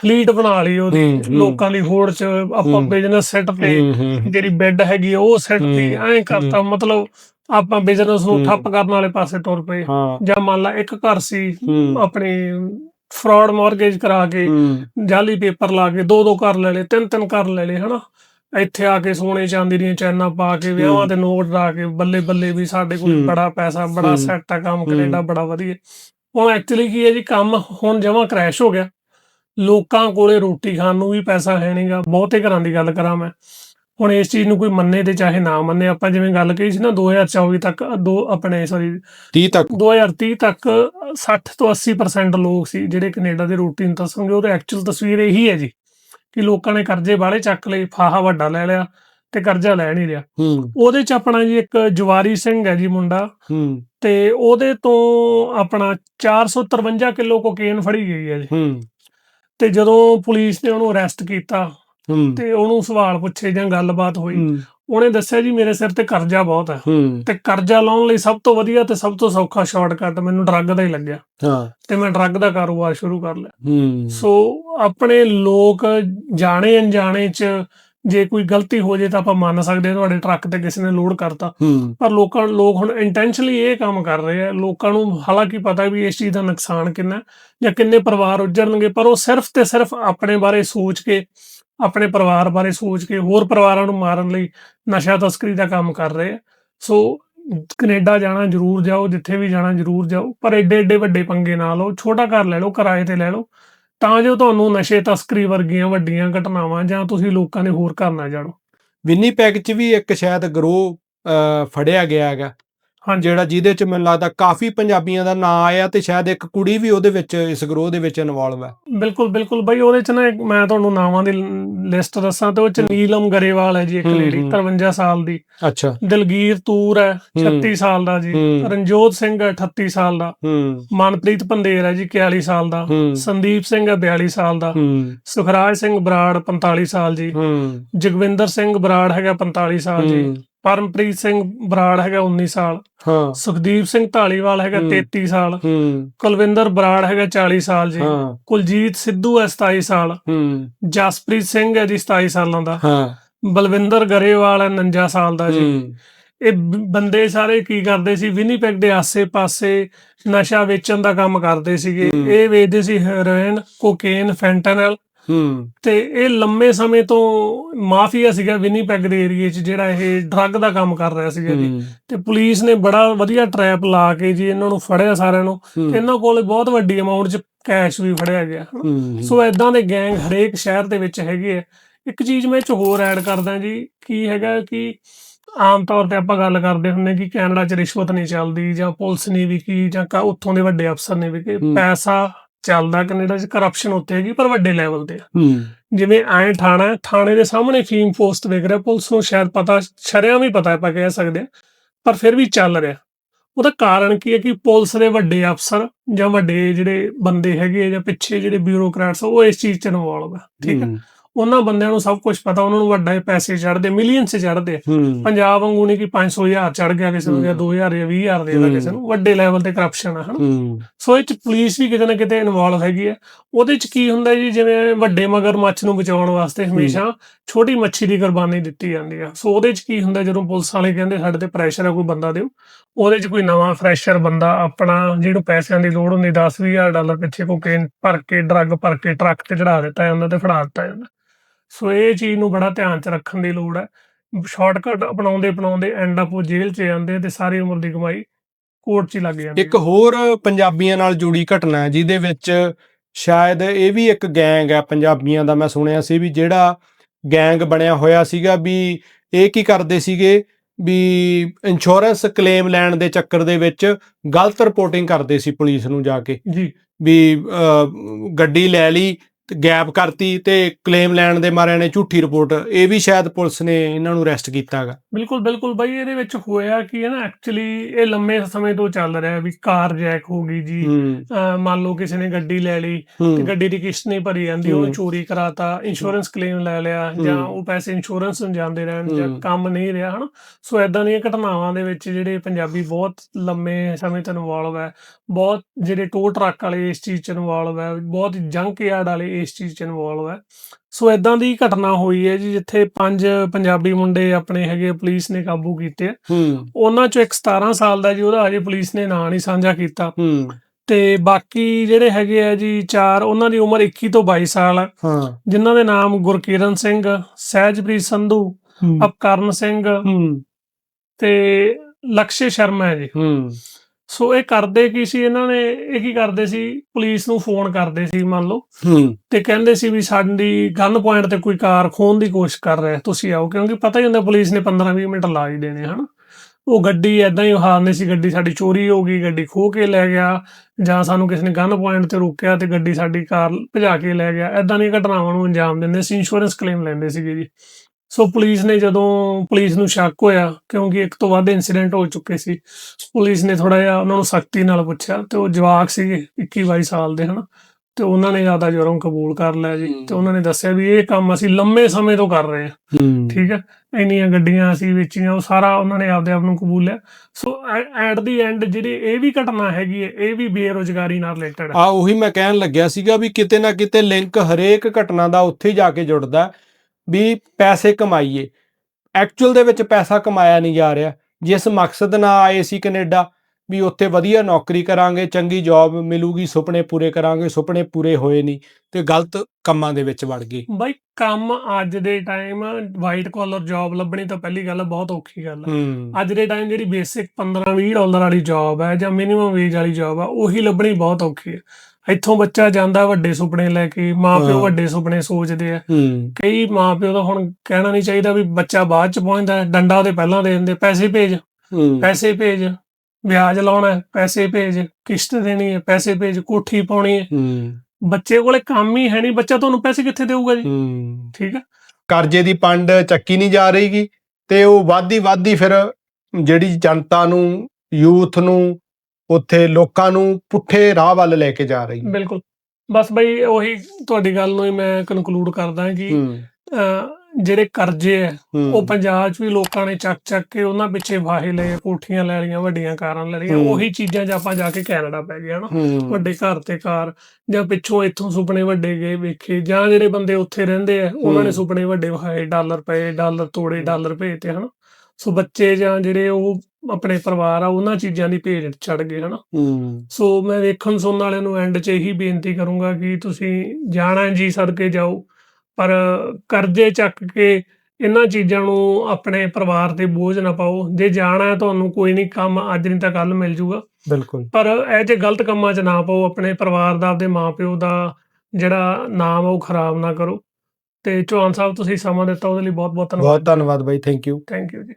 ਫਲੀਟ ਬਣਾ ਲਈ ਉਹਦੀ। ਲੋਕਾਂ ਦੀ ਹੋੜ ਚ ਆਪਾਂ। ਬਿਜ਼ਨਸ ਸੈੱਟ ਤੇ ਜਿਹੜੀ ਬੈੱਡ ਹੈਗੀ ਉਹ ਸੈੱਟ ਤੇ ਐਂ ਕਰਤਾ ਮਤਲਬ ਆਪਾਂ ਬਿਜ਼ਨਸ ਨੂੰ। ਠੱਪ ਕਰਨ ਵਾਲੇ ਪਾਸੇ ਤੁਰ ਪਏ। ਜਾਂ ਮੰਨ ਲਾ ਇੱਕ ਘਰ ਸੀ ਆਪਣੀ ਫਰਾਡ ਮਾਰਗੇਜ ਕਰਾ ਕੇ ਜਾਲੀ ਪੇਪਰ ਲਾ ਕੇ ਦੋ ਦੋ ਘਰ ਲੈ ਲਏ ਤਿੰਨ ਤਿੰਨ ਘਰ ਲੈ ਲਏ ਹਨਾ। ਇੱਥੇ ਆ ਕੇ ਸੋਨੇ ਚਾਂਦੀ ਦੀਆਂ ਚੈਨਾਂ ਪਾ ਕੇ ਵਿਆਹਾਂ ਦੇ ਨੋਟ ਲਾ ਕੇ ਬੱਲੇ ਬੱਲੇ ਵੀ ਸਾਡੇ ਕੋਲ। ਬੜਾ ਪੈਸਾ ਬੜਾ। ਸੈੱਟ ਆ ਕੰਮ। ਕੈਨੇਡਾ ਬੜਾ ਵਧੀਆ। ਹੁਣ ਐਕਚੁਅਲੀ ਕੀ ਹੈ ਜੀ ਕੰਮ ਹੁਣ ਜਮਾਂ ਕ੍ਰੈਸ਼ ਹੋ ਗਿਆ। ਲੋਕਾਂ ਕੋਲੇ ਰੋਟੀ ਖਾਣ ਨੂੰ ਵੀ ਪੈਸਾ ਹੈ ਨਹੀਂਗਾ ਬਹੁਤੇ ਘਰਾਂ ਦੀ ਗੱਲ ਕਰਾਂ ਮੈਂ। ਹੁਣ ਇਸ ਚੀਜ਼ ਨੂੰ ਕੋਈ ਮੰਨੇ ਤੇ ਚਾਹੇ ਨਾ ਮੰਨੇ। ਆਪਾਂ ਜਿਵੇਂ ਗੱਲ ਕਹੀ ਸੀ ਨਾ 2024 ਤੱਕ ਦੋ ਆਪਣੇ ਸੌਰੀ 30 ਤੱਕ। 2030 ਤੱਕ 60 ਤੋਂ 80% ਲੋਕ ਸੀ ਜਿਹੜੇ ਕੈਨੇਡਾ ਦੇ ਰੂਟੀਨ ਨੂੰ ਦੱਸਣਗੇ। ਉਹਦੇ ਐਕਚੁਅਲ ਤਸਵੀਰ ਇਹੀ ਹੈ ਜੀ। ਕਿ ਲੋਕਾਂ ਨੇ ਕਰਜ਼ੇ ਬਾਲੇ ਚੱਕ ਲਏ ਫਾਹਾ ਵੱਡਾ ਲੈ ਲਿਆ ਤੇ ਕਰਜ਼ਾ ਲੈ ਨਹੀਂ ਲਿਆ ਹੂੰ। ਉਹਦੇ ਚ ਆਪਣਾ ਜੀ ਇੱਕ ਜਵਾਰੀ ਸਿੰਘ ਹੈ ਜੀ ਮੁੰਡਾ। ਹੂੰ। ਤੇ ਉਹਦੇ ਤੋਂ ਆਪਣਾ 453 ਕਿਲੋ ਕੋਕੇਨ ਫੜੀ ਗਈ ਹੈ ਜੀ। ਹੂੰ। ਤੇ ਜਦੋਂ ਪੁਲਿਸ ਨੇ ਉਹਨੂੰ ਅਰੈਸਟ ਕੀਤਾ ਤੇ ਉਹਨੂੰ ਸਵਾਲ ਪੁੱਛੇ ਜਾਂ ਗੱਲਬਾਤ ਹੋਈ ਉਹਨੇ ਦੱਸਿਆ ਜੀ ਮੇਰੇ ਸਿਰ ਤੇ ਕਰਜ਼ਾ ਬਹੁਤ ਹੈ। ਤੇ ਕਰਜ਼ਾ ਲਾਉਣ ਲਈ ਸਭ ਤੋਂ ਵਧੀਆ ਤੇ ਸਭ ਤੋਂ ਸੌਖਾ ਸ਼ਾਰਟਕਟ ਮੈਨੂੰ ਡਰੱਗ ਦਾ ਹੀ ਲੱਗਿਆ। ਹਾਂ। ਤੇ ਮੈਂ ਡਰੱਗ ਦਾ ਕਾਰੋਬਾਰ ਸ਼ੁਰੂ ਕਰ ਲਿਆ। ਹੂੰ। ਸੋ ਆਪਣੇ ਲੋਕ ਜਾਣੇ ਅਣਜਾਣੇ ਚ ਜੇ ਕੋਈ ਗਲਤੀ ਹੋ ਜੇ ਤਾਂ ਆਪਾਂ ਮੰਨ ਸਕਦੇ ਹਾਂ ਤੁਹਾਡੇ ਟਰੱਕ ਤੇ ਕਿਸੇ ਨੇ ਲੋਡ ਕਰਤਾ। ਪਰ ਲੋਕਾਂ ਲੋਕ ਹੁਣ ਇੰਟੈਂਸ਼ਨਲੀ ਇਹ ਕੰਮ ਕਰ ਰਹੇ ਆ। ਲੋਕਾਂ ਨੂੰ ਹਾਲਾਂਕਿ ਪਤਾ ਵੀ ਇਸ ਚੀਜ਼ ਦਾ ਨੁਕਸਾਨ ਕਿੰਨਾ ਜਾਂ ਕਿੰਨੇ ਪਰਿਵਾਰ ਉੱਜੜਨਗੇ ਪਰ ਉਹ ਸਿਰਫ ਤੇ ਸਿਰਫ ਆਪਣੇ ਬਾਰੇ ਸੋਚ ਕੇ ਆਪਣੇ ਪਰਿਵਾਰ ਬਾਰੇ ਸੋਚ ਕੇ ਹੋਰ ਪਰਿਵਾਰਾਂ ਨੂੰ ਮਾਰਨ ਲਈ ਨਸ਼ਾ ਤਸਕਰੀ ਦਾ ਕੰਮ ਕਰ ਰਹੇ ਆ। ਸੋ ਕੈਨੇਡਾ ਜਾਣਾ ਜ਼ਰੂਰ ਜਾਓ, ਜਿੱਥੇ ਵੀ ਜਾਣਾ ਜ਼ਰੂਰ ਜਾਓ, ਪਰ ਐਡੇ ਐਡੇ ਵੱਡੇ ਪੰਗੇ ਨਾ ਲਓ, ਛੋਟਾ ਘਰ ਲੈ ਲਓ, ਕਿਰਾਏ ਤੇ ਲੈ ਲਓ, ਤਾਂ ਜੋ ਤੁਹਾਨੂੰ ਨਸ਼ੇ ਤਸਕਰੀ ਵਰਗੀਆਂ ਵੱਡੀਆਂ ਘਟਨਾਵਾਂ ਜਾਂ ਤੁਸੀਂ ਲੋਕਾਂ ਦੇ ਹੋਰ ਘਰ ਨਾ ਜਾਣੋ। ਵਿਨੀਪੈਗ ਚ ਵੀ ਇੱਕ ਸ਼ਾਇਦ ਗਰੋਹ ਫੜਿਆ ਗਿਆ ਹੈਗਾ। ਜਿਹੜਾ ਜਿਹਦੇ ਚ ਮੈਨੂੰ ਲੱਗਦਾ ਕਾਫੀ ਪੰਜਾਬੀਆਂ ਦਾ ਨਾਂ ਆਇਆ ਤੇ ਸ਼ਾਇਦ ਇੱਕ ਕੁੜੀ ਵੀ ਉਹਦੇ ਵਿੱਚ ਇਸ ਗਰੋਹ ਦੇ ਵਿੱਚ ਇਨਵੋਲਵ ਹੈ। ਬਿਲਕੁਲ ਬਿਲਕੁਲ ਬਈ ਉਹਦੇ ਚ ਨਾ ਮੈਂ ਤੁਹਾਨੂੰ ਨਾਵਾਂ ਦੀ ਲਿਸਟ ਦੱਸਾਂ ਤੇ ਉਹ ਚ। ਨੀਲਮ ਗਰੇਵਾਲ ਹੈ ਜੀ ਇੱਕ ਲੇਡੀ ਹੂੰ। 53 ਸਾਲ ਦੀ। ਅੱਛਾ। ਦਲਗੀਰ ਤੂਰ ਹੈ 36 ਸਾਲ ਦਾ ਜੀ। ਰਣਜੋਤ ਸਿੰਘ ਹੈ 38 ਸਾਲ ਦਾ। ਮਨਪ੍ਰੀਤ ਪੰਦੇਰ ਹੈ ਜੀ 41 ਸਾਲ ਦਾ। ਸੰਦੀਪ ਸਿੰਘ ਹੈ 42 ਸਾਲ ਦਾ। ਸੁਖਰਾਜ ਸਿੰਘ ਬਰਾੜ 45 ਸਾਲ ਜੀ। ਜਗਵਿੰਦਰ ਸਿੰਘ ਬਰਾੜ ਹੈਗਾ 45 ਸਾਲ ਜੀ। ਪਰਮਪ੍ਰੀਤ ਸਿੰਘ ਬਰਾੜ ਹੈਗਾ 19 ਸਾਲ ਹਾਂ। ਸੁਖਦੀਪ ਸਿੰਘ ਢਾਲੀਵਾਲ ਹੈਗਾ ਹੂੰ। 33 ਸਾਲ ਹੂੰ। ਕੁਲਵਿੰਦਰ ਬਰਾੜ ਹੈਗਾ 40 ਸਾਲ ਜੀ ਹਾਂ। ਕੁਲਜੀਤ ਸਿੱਧੂ ਹੈ 27 ਸਾਲ ਹੂੰ। ਜਸਪ੍ਰੀਤ ਸਿੰਘ ਹੈ ਜੀ 27 ਸਾਲਾਂ ਦਾ ਹਾਂ। ਬਲਵਿੰਦਰ ਗਰੇਵਾਲ ਹੈ 49 ਸਾਲ ਦਾ ਜੀ। ਇਹ ਬੰਦੇ ਸਾਰੇ ਕੀ ਕਰਦੇ ਸੀ ਵਿਨੀਪੈਗ ਦੇ ਆਸੇ-ਪਾਸੇ ਨਸ਼ਾ ਵੇਚਣ ਦਾ ਕੰਮ ਕਰਦੇ ਸੀਗੇ। ਇਹ ਵੇਚਦੇ ਸੀ ਹੈਰੋਇਨ ਕੋਕੇਨ ਫੈਂਟਨਲ ਹੂੰ। ਤੇ ਇਹ ਲੰਮੇ ਸਮੇਂ ਤੋਂ ਮਾਫੀਆ ਸੀਗਾ ਵਿਨੀਪੈਗ ਦੇ ਏਰੀਏ 'ਚ ਜਿਹੜਾ ਇਹ ਡਰੱਗ ਦਾ ਕੰਮ ਕਰ ਰਿਹਾ ਸੀਗਾ ਜੀ। ਤੇ ਪੁਲਿਸ ਨੇ ਬੜਾ ਵਧੀਆ ਟਰੈਪ ਲਾ ਕੇ ਜੀ ਇਹਨਾਂ ਨੂੰ ਫੜਿਆ ਸਾਰਿਆਂ ਨੂੰ। ਇਹਨਾਂ ਕੋਲੇ ਬਹੁਤ ਵੱਡੀ ਅਮਾਉਂਟ 'ਚ ਕੈਸ਼ ਵੀ ਫੜਿਆ ਗਿਆ। ਸੋ ਐਦਾਂ ਦੇ ਗੈਂਗ ਹਰੇਕ ਸ਼ਹਿਰ ਦੇ ਵਿੱਚ ਹੈਗੇ ਆ। ਇੱਕ ਚੀਜ਼ ਮੈਂ ਇਹ 'ਚ ਹੋਰ ਐਡ ਕਰਦਾ ਜੀ ਕੀ ਹੈਗਾ ਕਿ ਆਮ ਤੌਰ ਤੇ ਆਪਾਂ ਗੱਲ ਕਰਦੇ ਹੁੰਨੇ ਕਿ ਕੈਨੇਡਾ 'ਚ ਰਿਸ਼ਵਤ ਨਹੀਂ ਚੱਲਦੀ ਜਾਂ ਪੁਲਿਸ ਨਹੀਂ ਵੀ ਕੀ ਜਾਂ ਉੱਥੋਂ ਦੇ ਵੱਡੇ ਅਫਸਰ ਨੇ ਵੀ ਕਿ ਹੂੰ। ਪੈਸਾ ਚੱਲਦਾ ਕੈਨੇਡਾ 'ਚ ਕਰਪਸ਼ਨ ਉੱਤੇ ਹੈਗੀ ਪਰ ਵੱਡੇ ਲੈਵਲ ਤੇ ਜਿਵੇਂ ਐ ਥਾਣਾ ਥਾਣੇ ਦੇ ਸਾਹਮਣੇ ਫੀਮ ਪੋਸਟ ਵੇਖ ਰਿਹਾ ਪੁਲਿਸ ਨੂੰ ਸ਼ਾਇਦ ਪਤਾ ਸ਼ਰਿਆਂ ਵੀ ਪਤਾ ਆਪਾਂ ਕਹਿ ਸਕਦੇ ਪਰ ਫਿਰ ਵੀ ਚੱਲ ਰਿਹਾ। ਉਹਦਾ ਕਾਰਨ ਕੀ ਹੈ ਕਿ ਪੁਲਿਸ ਦੇ ਵੱਡੇ ਅਫਸਰ ਜਾਂ ਵੱਡੇ ਜਿਹੜੇ ਬੰਦੇ ਹੈਗੇ ਜਾਂ ਪਿੱਛੇ ਜਿਹੜੇ ਬਿਊਰੋਕਰੈਟਸ ਉਹ ਇਸ ਚੀਜ਼ 'ਚ ਇਨਵੋਲਵ ਠੀਕ ਹੂੰ, ਉਹਨਾਂ ਬੰਦਿਆਂ ਨੂੰ ਸਭ ਕੁਝ ਪਤਾ ਉਹਨਾਂ ਨੂੰ ਵੱਡਾ ਪੈਸੇ ਚੜਦੇ ਮਿਲੀਅਨ 'ਚ ਚੜਦੇ ਪੰਜਾਬ ਵਾਂਗੂ ਨਹੀਂ ਕਿ 500 ਹਜ਼ਾਰ ਚੜ ਗਿਆ ਕਿਸੇ ਨੂੰ ਜਾਂ ਹੂੰ। 2000 ਜਾਂ 20000 ਦੇ ਦਾ ਕਿਸੇ ਨੂੰ। ਵੱਡੇ ਲੈਵਲ ਤੇ ਕਰਪਸ਼ਨ ਆ ਹਨਾ? ਸੋ ਇਹ ਚ ਪੁਲਿਸ ਵੀ ਕਿਤੇ ਨਾ ਕਿਤੇ ਇਨਵੋਲਵ ਹੈਗੀ ਹੈ ਉਹਦੇ ਚ ਕੀ ਹੁੰਦਾ ਜੀ ਜਿਵੇਂ ਵੱਡੇ ਮਗਰਮੱਛ ਨੂੰ ਬਚਾਉਣ ਵਾਸਤੇ ਹਮੇਸ਼ਾ ਛੋਟੀ ਮੱਛੀ ਦੀ ਕੁਰਬਾਨੀ ਦਿੱਤੀ ਜਾਂਦੀ ਆ। ਸੋ ਉਹਦੇ ਚ ਕੀ ਹੁੰਦਾ ਜਦੋਂ ਪੁਲਿਸ ਵਾਲੇ ਕਹਿੰਦੇ ਸਾਡੇ ਤੇ ਪ੍ਰੈਸ਼ਰ ਆ ਕੋਈ ਬੰਦਾ ਦਿਓ ਉਹਦੇ ਚ ਕੋਈ ਨਵਾਂ ਫਰੈਸ਼ਰ ਬੰਦਾ ਆਪਣਾ ਜਿਹਨੂੰ ਪੈਸਿਆਂ ਦੀ ਲੋੜ ਹੁੰਦੀ 10 ਹਜ਼ਾਰ ਡਾਲਰ ਪਿੱਛੇ ਕੋਕੇਨ ਭਰ ਕੇ ਡਰੱਗ ਭਰ ਕੇ ਟਰੱਕ ਤੇ ਚੜਾ ਦਿੱਤਾ ਜਾਂਦਾ ਤੇ ਫੜਾ ਦਿੱਤਾ ਜਾਂਦਾ। ਸੋ ਇਹ ਚੀਜ਼ ਨੂੰ ਬੜਾ ਧਿਆਨ ਚ ਰੱਖਣ ਦੀ ਲੋੜ ਹੈ। ਸ਼ਾਰਟਕਟ ਅਪਣਾਉਂਦੇ ਅਪਣਾਉਂਦੇ ਐਂਡ ਅਪ ਉਹ ਜੇਲ੍ਹ ਚ ਜਾਂਦੇ ਤੇ ਸਾਰੀ ਉਮਰ ਦੀ ਕਮਾਈ ਕੋਰਟ 'ਚ ਲੱਗ ਜਾਂਦੀ ਇੱਕ ਹੋਰ ਪੰਜਾਬੀਆਂ ਨਾਲ ਜੁੜੀ ਘਟਨਾ ਹੈ ਜਿਹਦੇ ਵਿੱਚ ਸ਼ਾਇਦ ਇਹ ਵੀ ਇੱਕ ਗੈਂਗ ਹੈ ਪੰਜਾਬੀਆਂ ਦਾ ਮੈਂ ਸੁਣਿਆ ਸੀ ਵੀ ਜਿਹੜਾ ਗੈਂਗ ਬਣਿਆ ਹੋਇਆ ਸੀਗਾ ਵੀ ਇਹ ਕੀ ਕਰਦੇ ਸੀਗੇ ਵੀ ਇੰਸ਼ੋਰੈਂਸ ਕਲੇਮ ਲੈਣ ਦੇ ਚੱਕਰ ਦੇ ਵਿੱਚ ਗਲਤ ਰਿਪੋਰਟਿੰਗ ਕਰਦੇ ਸੀ ਪੁਲਿਸ ਨੂੰ ਜਾ ਕੇ ਜੀ। ਵੀ ਗੱਡੀ ਲੈ ਲਈ ਗੈਪ ਕਰਤੀ ਤੇ ਕਲੇਮ ਲੈਣ ਦੇ ਮਾਰਿਆਂ ਨੇ ਝੂਠੀ ਰਿਪੋਰਟ ਇਹ ਵੀ ਸ਼ਾਇਦ ਪੁਲਿਸ ਨੇ ਇਹਨਾਂ ਨੂੰ ਅਰੈਸਟ ਕੀਤਾਗਾ ਬਿਲਕੁਲ ਬਿਲਕੁਲ ਬਾਈ ਇਹਦੇ ਵਿੱਚ ਹੋਇਆ ਕੀ ਹੈ ਨਾ ਐਕਚੁਅਲੀ ਇਹ ਲੰਮੇ ਸਮੇਂ ਤੋਂ ਚੱਲ ਰਿਹਾ ਵੀ ਕਾਰ ਜੈਕ ਹੋ ਗਈ ਜੀ ਮੰਨ ਲਓ ਕਿਸੇ ਨੇ ਗੱਡੀ ਲੈ ਲਈ ਤੇ ਗੱਡੀ ਦੀ ਕਿਸ਼ਤ ਨਹੀਂ ਭਰੀ ਜਾਂਦੀ ਉਹਨੂੰ ਹੂੰ। ਚੋਰੀ ਕਰਾਤਾ ਇੰਸ਼ੋਰੈਂਸ ਕਲੇਮ ਲੈ ਲਿਆ ਜਾਂ। ਉਹ ਪੈਸੇ ਇੰਸ਼ੋਰੈਂਸ ਨੂੰ ਜਾਂਦੇ ਰਹਿਣ ਜਾਂ। ਕੰਮ ਨਹੀਂ ਰਿਹਾ ਹਨ ਸੋ ਐਦਾਂ ਦੀਆਂ ਘਟਨਾਵਾਂ ਦੇ ਵਿੱਚ ਜਿਹੜੇ ਪੰਜਾਬੀ ਬਹੁਤ ਲੰਮੇ ਸਮੇਂ ਤੋਂ ਇਨਵੋਲਵ ਹੈ ਬਹੁਤ ਜਿਹੜੇ ਟੋ ਟਰੱਕ ਵਾਲੇ ਇਸ ਚੀਜ਼ ਚ ਇਨਵੋਲਵ ਹੈ ਬਹੁਤ ਜੰਕ ਯਾਰਡ ਵਾਲੇ ਇਸ ਚੀਜ਼ ਚ ਇਨਵੋਲਵ ਹੈ। ਸੋ ਐਦਾਂ ਦੀ ਘਟਨਾ ਹੋਈ ਹੈ ਜੀ ਜਿੱਥੇ ਪੰਜ ਪੰਜਾਬੀ ਮੁੰਡੇ ਆਪਣੇ ਹੈਗੇ ਪੁਲਿਸ ਨੇ ਕਾਬੂ ਕੀਤੇ। ਆ। ਹੂੰ। ਉਹਨਾਂ ਚੋਂ ਇੱਕ 17 ਸਾਲ ਦਾ ਜੀ ਉਹਦਾ ਅਜੇ ਪੁਲਿਸ ਨੇ ਨਾਂ ਨਹੀਂ ਸਾਂਝਾ ਕੀਤਾ। ਹੂੰ। ਤੇ ਬਾਕੀ ਜਿਹੜੇ ਹੈਗੇ ਆ ਜੀ ਚਾਰ ਉਹਨਾਂ ਦੀ ਉਮਰ 21 ਤੋਂ 22 ਸਾਲ ਹੈ। ਹਾਂ। ਜਿਨ੍ਹਾਂ ਦੇ ਨਾਮ ਗੁਰਕਿਰਨ ਸਿੰਘ ਸਹਿਜਪ੍ਰੀਤ ਸੰਧੂ ਅਪਕਰਨ ਸਿੰਘ ਹੂੰ। ਤੇ ਲਕਸ਼ੇ ਸ਼ਰਮਾ ਹੈ ਜੀ। ਹੂੰ। ਸੋ ਇਹ ਕਰਦੇ ਕੀ ਸੀ? ਇਹਨਾਂ ਨੇ ਇਹ ਕੀ ਕਰਦੇ ਸੀ? ਪੁਲਿਸ ਨੂੰ ਫੋਨ ਕਰਦੇ ਸੀ ਮੰਨ ਲਓ। ਹੂੰ। ਤੇ ਕਹਿੰਦੇ ਸੀ ਵੀ ਸਾਡੀ ਗਨ ਪੁਆਇੰਟ ਤੇ ਕੋਈ ਕਾਰ ਖੋਣ ਦੀ ਕੋਸ਼ਿਸ਼ ਕਰ ਰਿਹਾ ਤੁਸੀਂ ਆਓ। ਕਿਉਂਕਿ ਪਤਾ ਹੀ ਹੁੰਦਾ ਪੁਲਿਸ ਨੇ 15-20 ਮਿੰਟ ਲਾ ਹੀ ਦੇਣੇ ਹਨ। ਉਹ ਗੱਡੀ ਐਦਾਂ ਹੀ ਹਾਰਨੇ ਸੀ ਗੱਡੀ ਸਾਡੀ ਚੋਰੀ ਹੋ ਗਈ ਗੱਡੀ ਖੋਹ ਕੇ ਲੈ ਗਿਆ ਜਾਂ ਸਾਨੂੰ ਕਿਸੇ ਨੇ ਗਨ ਪੁਆਇੰਟ ਤੇ ਰੋਕਿਆ ਤੇ ਗੱਡੀ ਸਾਡੀ ਕਾਰ ਭਜਾ ਕੇ ਲੈ ਗਿਆ। ਐਦਾਂ ਦੀਆਂ ਘਟਨਾਵਾਂ ਨੂੰ ਅੰਜਾਮ ਦਿੰਦੇ ਸੀ ਇੰਸ਼ੋਰੈਂਸ ਕਲੇਮ ਲੈਂਦੇ ਸੀਗੇ ਜੀ। ਸੋ ਪੁਲਿਸ ਨੇ ਜਦੋਂ ਪੁਲਿਸ ਨੂੰ ਸ਼ੱਕ ਹੋਇਆ ਕਿਉਂਕਿ ਇੱਕ ਤੋਂ ਵੱਧ ਇਨਸੀਡੈਂਟ ਹੋ ਚੁੱਕੇ ਸੀ ਪੁਲਿਸ ਨੇ ਥੋੜਾ ਜਿਹਾ ਉਹਨਾਂ ਨੂੰ ਸਖਤੀ ਨਾਲ ਪੁੱਛਿਆ ਤੇ ਉਹ ਜਵਾਕ ਸੀਗੇ 21 22 ਸਾਲ ਦੇ ਹਨ? ਤੇ ਉਹਨਾਂ ਨੇ ਜ਼ਿਆਦਾ ਜੁਰਮ ਕਬੂਲ ਕਰ ਲਿਆ ਜੀ। ਤੇ ਉਹਨਾਂ ਨੇ ਦੱਸਿਆ ਵੀ ਇਹ ਕੰਮ ਅਸੀਂ ਲੰਮੇ ਸਮੇਂ ਤੋਂ ਕਰ ਰਹੇ ਹਾਂ। ਠੀਕ ਹੈ? ਇੰਨੀਆਂ ਗੱਡੀਆਂ ਅਸੀਂ ਵੇਚੀਆਂ ਉਹ ਸਾਰਾ ਉਹਨਾਂ ਨੇ ਆਪਦੇ ਆਪ ਨੂੰ ਕਬੂਲਿਆ ਸੋ ਐਟ ਦੀ ਐਂਡ ਜਿਹੜੀ ਇਹ ਵੀ ਘਟਨਾ ਹੈਗੀ ਹੈ ਇਹ ਵੀ ਬੇਰੋਜ਼ਗਾਰੀ ਨਾਲ ਰਿਲੇਟਡ ਹੈ। ਆ ਉਹੀ ਮੈਂ ਕਹਿਣ ਲੱਗਿਆ ਸੀਗਾ ਵੀ ਕਿਤੇ ਨਾ ਕਿਤੇ ਲਿੰਕ ਹਰੇਕ ਘਟਨਾ ਦਾ ਉੱਥੇ ਜਾ ਕੇ ਜੁੜਦਾ। ਹੈ ਵੀ ਪੈਸੇ ਕਮਾਈਏ। ਐਕਚੁਅਲ ਦੇ ਵਿੱਚ ਪੈਸਾ ਕਮਾਇਆ ਨਹੀਂ ਜਾ ਰਿਹਾ। ਜਿਸ ਮਕਸਦ ਨਾਲ ਆਏ ਸੀ ਕੈਨੇਡਾ ਵੀ ਉੱਥੇ ਵਧੀਆ ਨੌਕਰੀ ਕਰਾਂਗੇ ਚੰਗੀ ਜੌਬ ਮਿਲੂਗੀ ਸੁਪਨੇ ਪੂਰੇ ਕਰਾਂਗੇ ਸੁਪਨੇ ਪੂਰੇ ਹੋਏ ਨਹੀਂ ਤੇ ਗਲਤ ਕੰਮਾਂ ਦੇ ਵਿੱਚ ਵੜ ਗਏ। ਬਾਈ ਕੰਮ ਅੱਜ ਦੇ ਟਾਈਮ ਵਾਈਟ ਕਾਲਰ ਜੌਬ ਲੱਭਣੀ ਤਾਂ ਪਹਿਲੀ ਗੱਲ ਬਹੁਤ ਔਖੀ ਗੱਲ ਹੈ ਹੂੰ। ਅੱਜ ਦੇ ਟਾਈਮ ਜਿਹੜੀ ਬੇਸਿਕ 15-20 ਡਾਲਰ ਵਾਲੀ ਜੌਬ ਹੈ ਜਾਂ ਮਿਨੀਮਮ ਵੇਜ ਵਾਲੀ ਜੌਬ ਆ ਉਹੀ ਲੱਭਣੀ ਬਹੁਤ ਔਖੀ ਹੈ ਇੱਥੋਂ ਬੱਚਾ ਜਾਂਦਾ ਵੱਡੇ ਸੁਪਨੇ ਲੈ ਕੇ ਮਾਪਿਓ ਹਾਂ। ਵੱਡੇ ਸੁਪਨੇ ਸੋਚਦੇ ਆ। ਹੂੰ। ਕਈ ਮਾਪਿਓ ਦਾ ਹੁਣ ਕਹਿਣਾ ਨਹੀਂ ਚਾਹੀਦਾ ਵੀ ਬੱਚਾ ਬਾਅਦ ਚ ਪਹੁੰਚਦਾ ਡੰਡਾ ਉਹਦੇ ਪਹਿਲਾਂ ਦੇ ਦਿੰਦੇ ਪੈਸੇ ਭੇਜ। ਪੈਸੇ ਭੇਜ ਵਿਆਜ ਲਾਉਣਾ ਪੈਸੇ ਭੇਜ ਕਿਸ਼ਤ ਦੇਣੀ ਹੈ ਪੈਸੇ ਭੇਜ ਕੋਠੀ ਪਾਉਣੀ ਹੈ। ਬੱਚੇ ਕੋਲੇ ਕੰਮ ਹੀ ਹੈ ਨਹੀਂ ਬੱਚਾ ਤੁਹਾਨੂੰ ਪੈਸੇ ਕਿੱਥੇ ਦੇਊਗਾ ਜੀ? ਠੀਕ ਹੈ ਕਰਜ਼ੇ ਦੀ ਪੰਡ ਚੱਕੀ ਨਹੀਂ ਜਾ ਰਹੀਗੀ ਤੇ ਉਹ ਵਾਧੀ ਵਾਧੀ ਫਿਰ ਜਿਹੜੀ ਜਨਤਾ ਨੂੰ ਯੂਥ ਨੂੰ ਉੱਥੇ ਲੋਕਾਂ ਨੂੰ ਪੁੱਠੇ ਰਾਹ ਵੱਲ ਲੈ ਕੇ ਜਾ ਰਹੀ ਹੈ। ਬਿਲਕੁਲ। ਬਸ ਬਈ ਉਹੀ ਤੁਹਾਡੀ ਗੱਲ ਨੂੰ ਹੀ ਮੈਂ ਕਨਕਲੂਡ ਕਰਦਾ ਕਿ ਜਿਹੜੇ ਕਰਜ਼ੇ ਹੂੰ ਉਹ ਪੰਜਾਬ 'ਚ ਵੀ ਲੋਕਾਂ ਨੇ ਚੱਕ ਚੱਕ ਕੇ ਉਹਨਾਂ ਪਿੱਛੇ ਵਾਹੇ ਲਏ ਕੋਠੀਆਂ ਲੈ ਲਈਆਂ ਵੱਡੀਆਂ ਕਾਰਾਂ ਲੈ ਲਈਆਂ। ਉਹੀ ਚੀਜ਼ਾਂ 'ਚ ਆਪਾਂ ਜਾ ਕੇ ਕੈਨੇਡਾ ਪੈ ਗਏ ਹਨਾ। ਵੱਡੇ ਘਰ ਤੇ ਕਾਰ ਜਾਂ ਪਿੱਛੋਂ ਇੱਥੋਂ ਸੁਪਨੇ ਵੱਡੇ ਗਏ ਵੇਖੇ ਜਾਂ ਜਿਹੜੇ ਬੰਦੇ ਉੱਥੇ ਰਹਿੰਦੇ ਆ ਉਹਨਾਂ ਨੇ। ਸੁਪਨੇ ਵੱਡੇ ਵਿਖਾਏ ਡਾਲਰ ਪਏ ਡਾਲਰ ਤੋੜੇ ਡਾਲਰ ਭੇਜਤੇ ਹਨਾ। ਸੋ ਬੱਚੇ ਜਾਂ ਜਿਹੜੇ ਉਹ ਆਪਣੇ ਪਰਿਵਾਰ ਆ ਉਹਨਾਂ ਚੀਜ਼ਾਂ ਦੀ ਭੇਜ ਚੜ ਗਏ ਹਨਾ? ਸੋ ਮੈਂ ਵੇਖਣ ਸੁਣਨ ਵਾਲਿਆਂ ਨੂੰ ਐਂਡ 'ਚ ਇਹੀ ਬੇਨਤੀ ਕਰੂੰਗਾ ਕਿ ਤੁਸੀਂ ਜਾਣਾ ਜੀ ਸਦਕੇ ਜਾਓ ਪਰ ਕਰਜ਼ੇ ਚੱਕ ਕੇ ਇਹਨਾਂ ਚੀਜ਼ਾਂ ਨੂੰ ਆਪਣੇ ਪਰਿਵਾਰ ਤੇ ਬੋਝ ਨਾ ਪਾਓ। ਜੇ ਜਾਣਾ ਹੈ ਤੁਹਾਨੂੰ ਕੋਈ ਨਹੀਂ ਕੰਮ ਅੱਜ ਨਹੀਂ ਤਾਂ ਕੱਲ ਮਿਲ ਜੂਗਾ। ਬਿਲਕੁਲ। ਪਰ ਇਹ ਜੇ ਗਲਤ ਕੰਮਾਂ 'ਚ ਨਾ ਪਾਓ ਆਪਣੇ ਪਰਿਵਾਰ ਦਾ ਆਪਦੇ ਮਾਪਿਓ ਦਾ ਜਿਹੜਾ ਨਾਮ ਉਹ ਖਰਾਬ ਨਾ ਕਰੋ। ਤੇ ਚੌਹਾਨ ਸਾਹਿਬ ਤੁਸੀਂ ਸਮਾਂ ਦਿੱਤਾ ਉਹਦੇ ਲਈ ਬਹੁਤ ਬਹੁਤ ਧੰਨਵਾਦ। ਬਹੁਤ ਧੰਨਵਾਦ bye thank you thank you ji.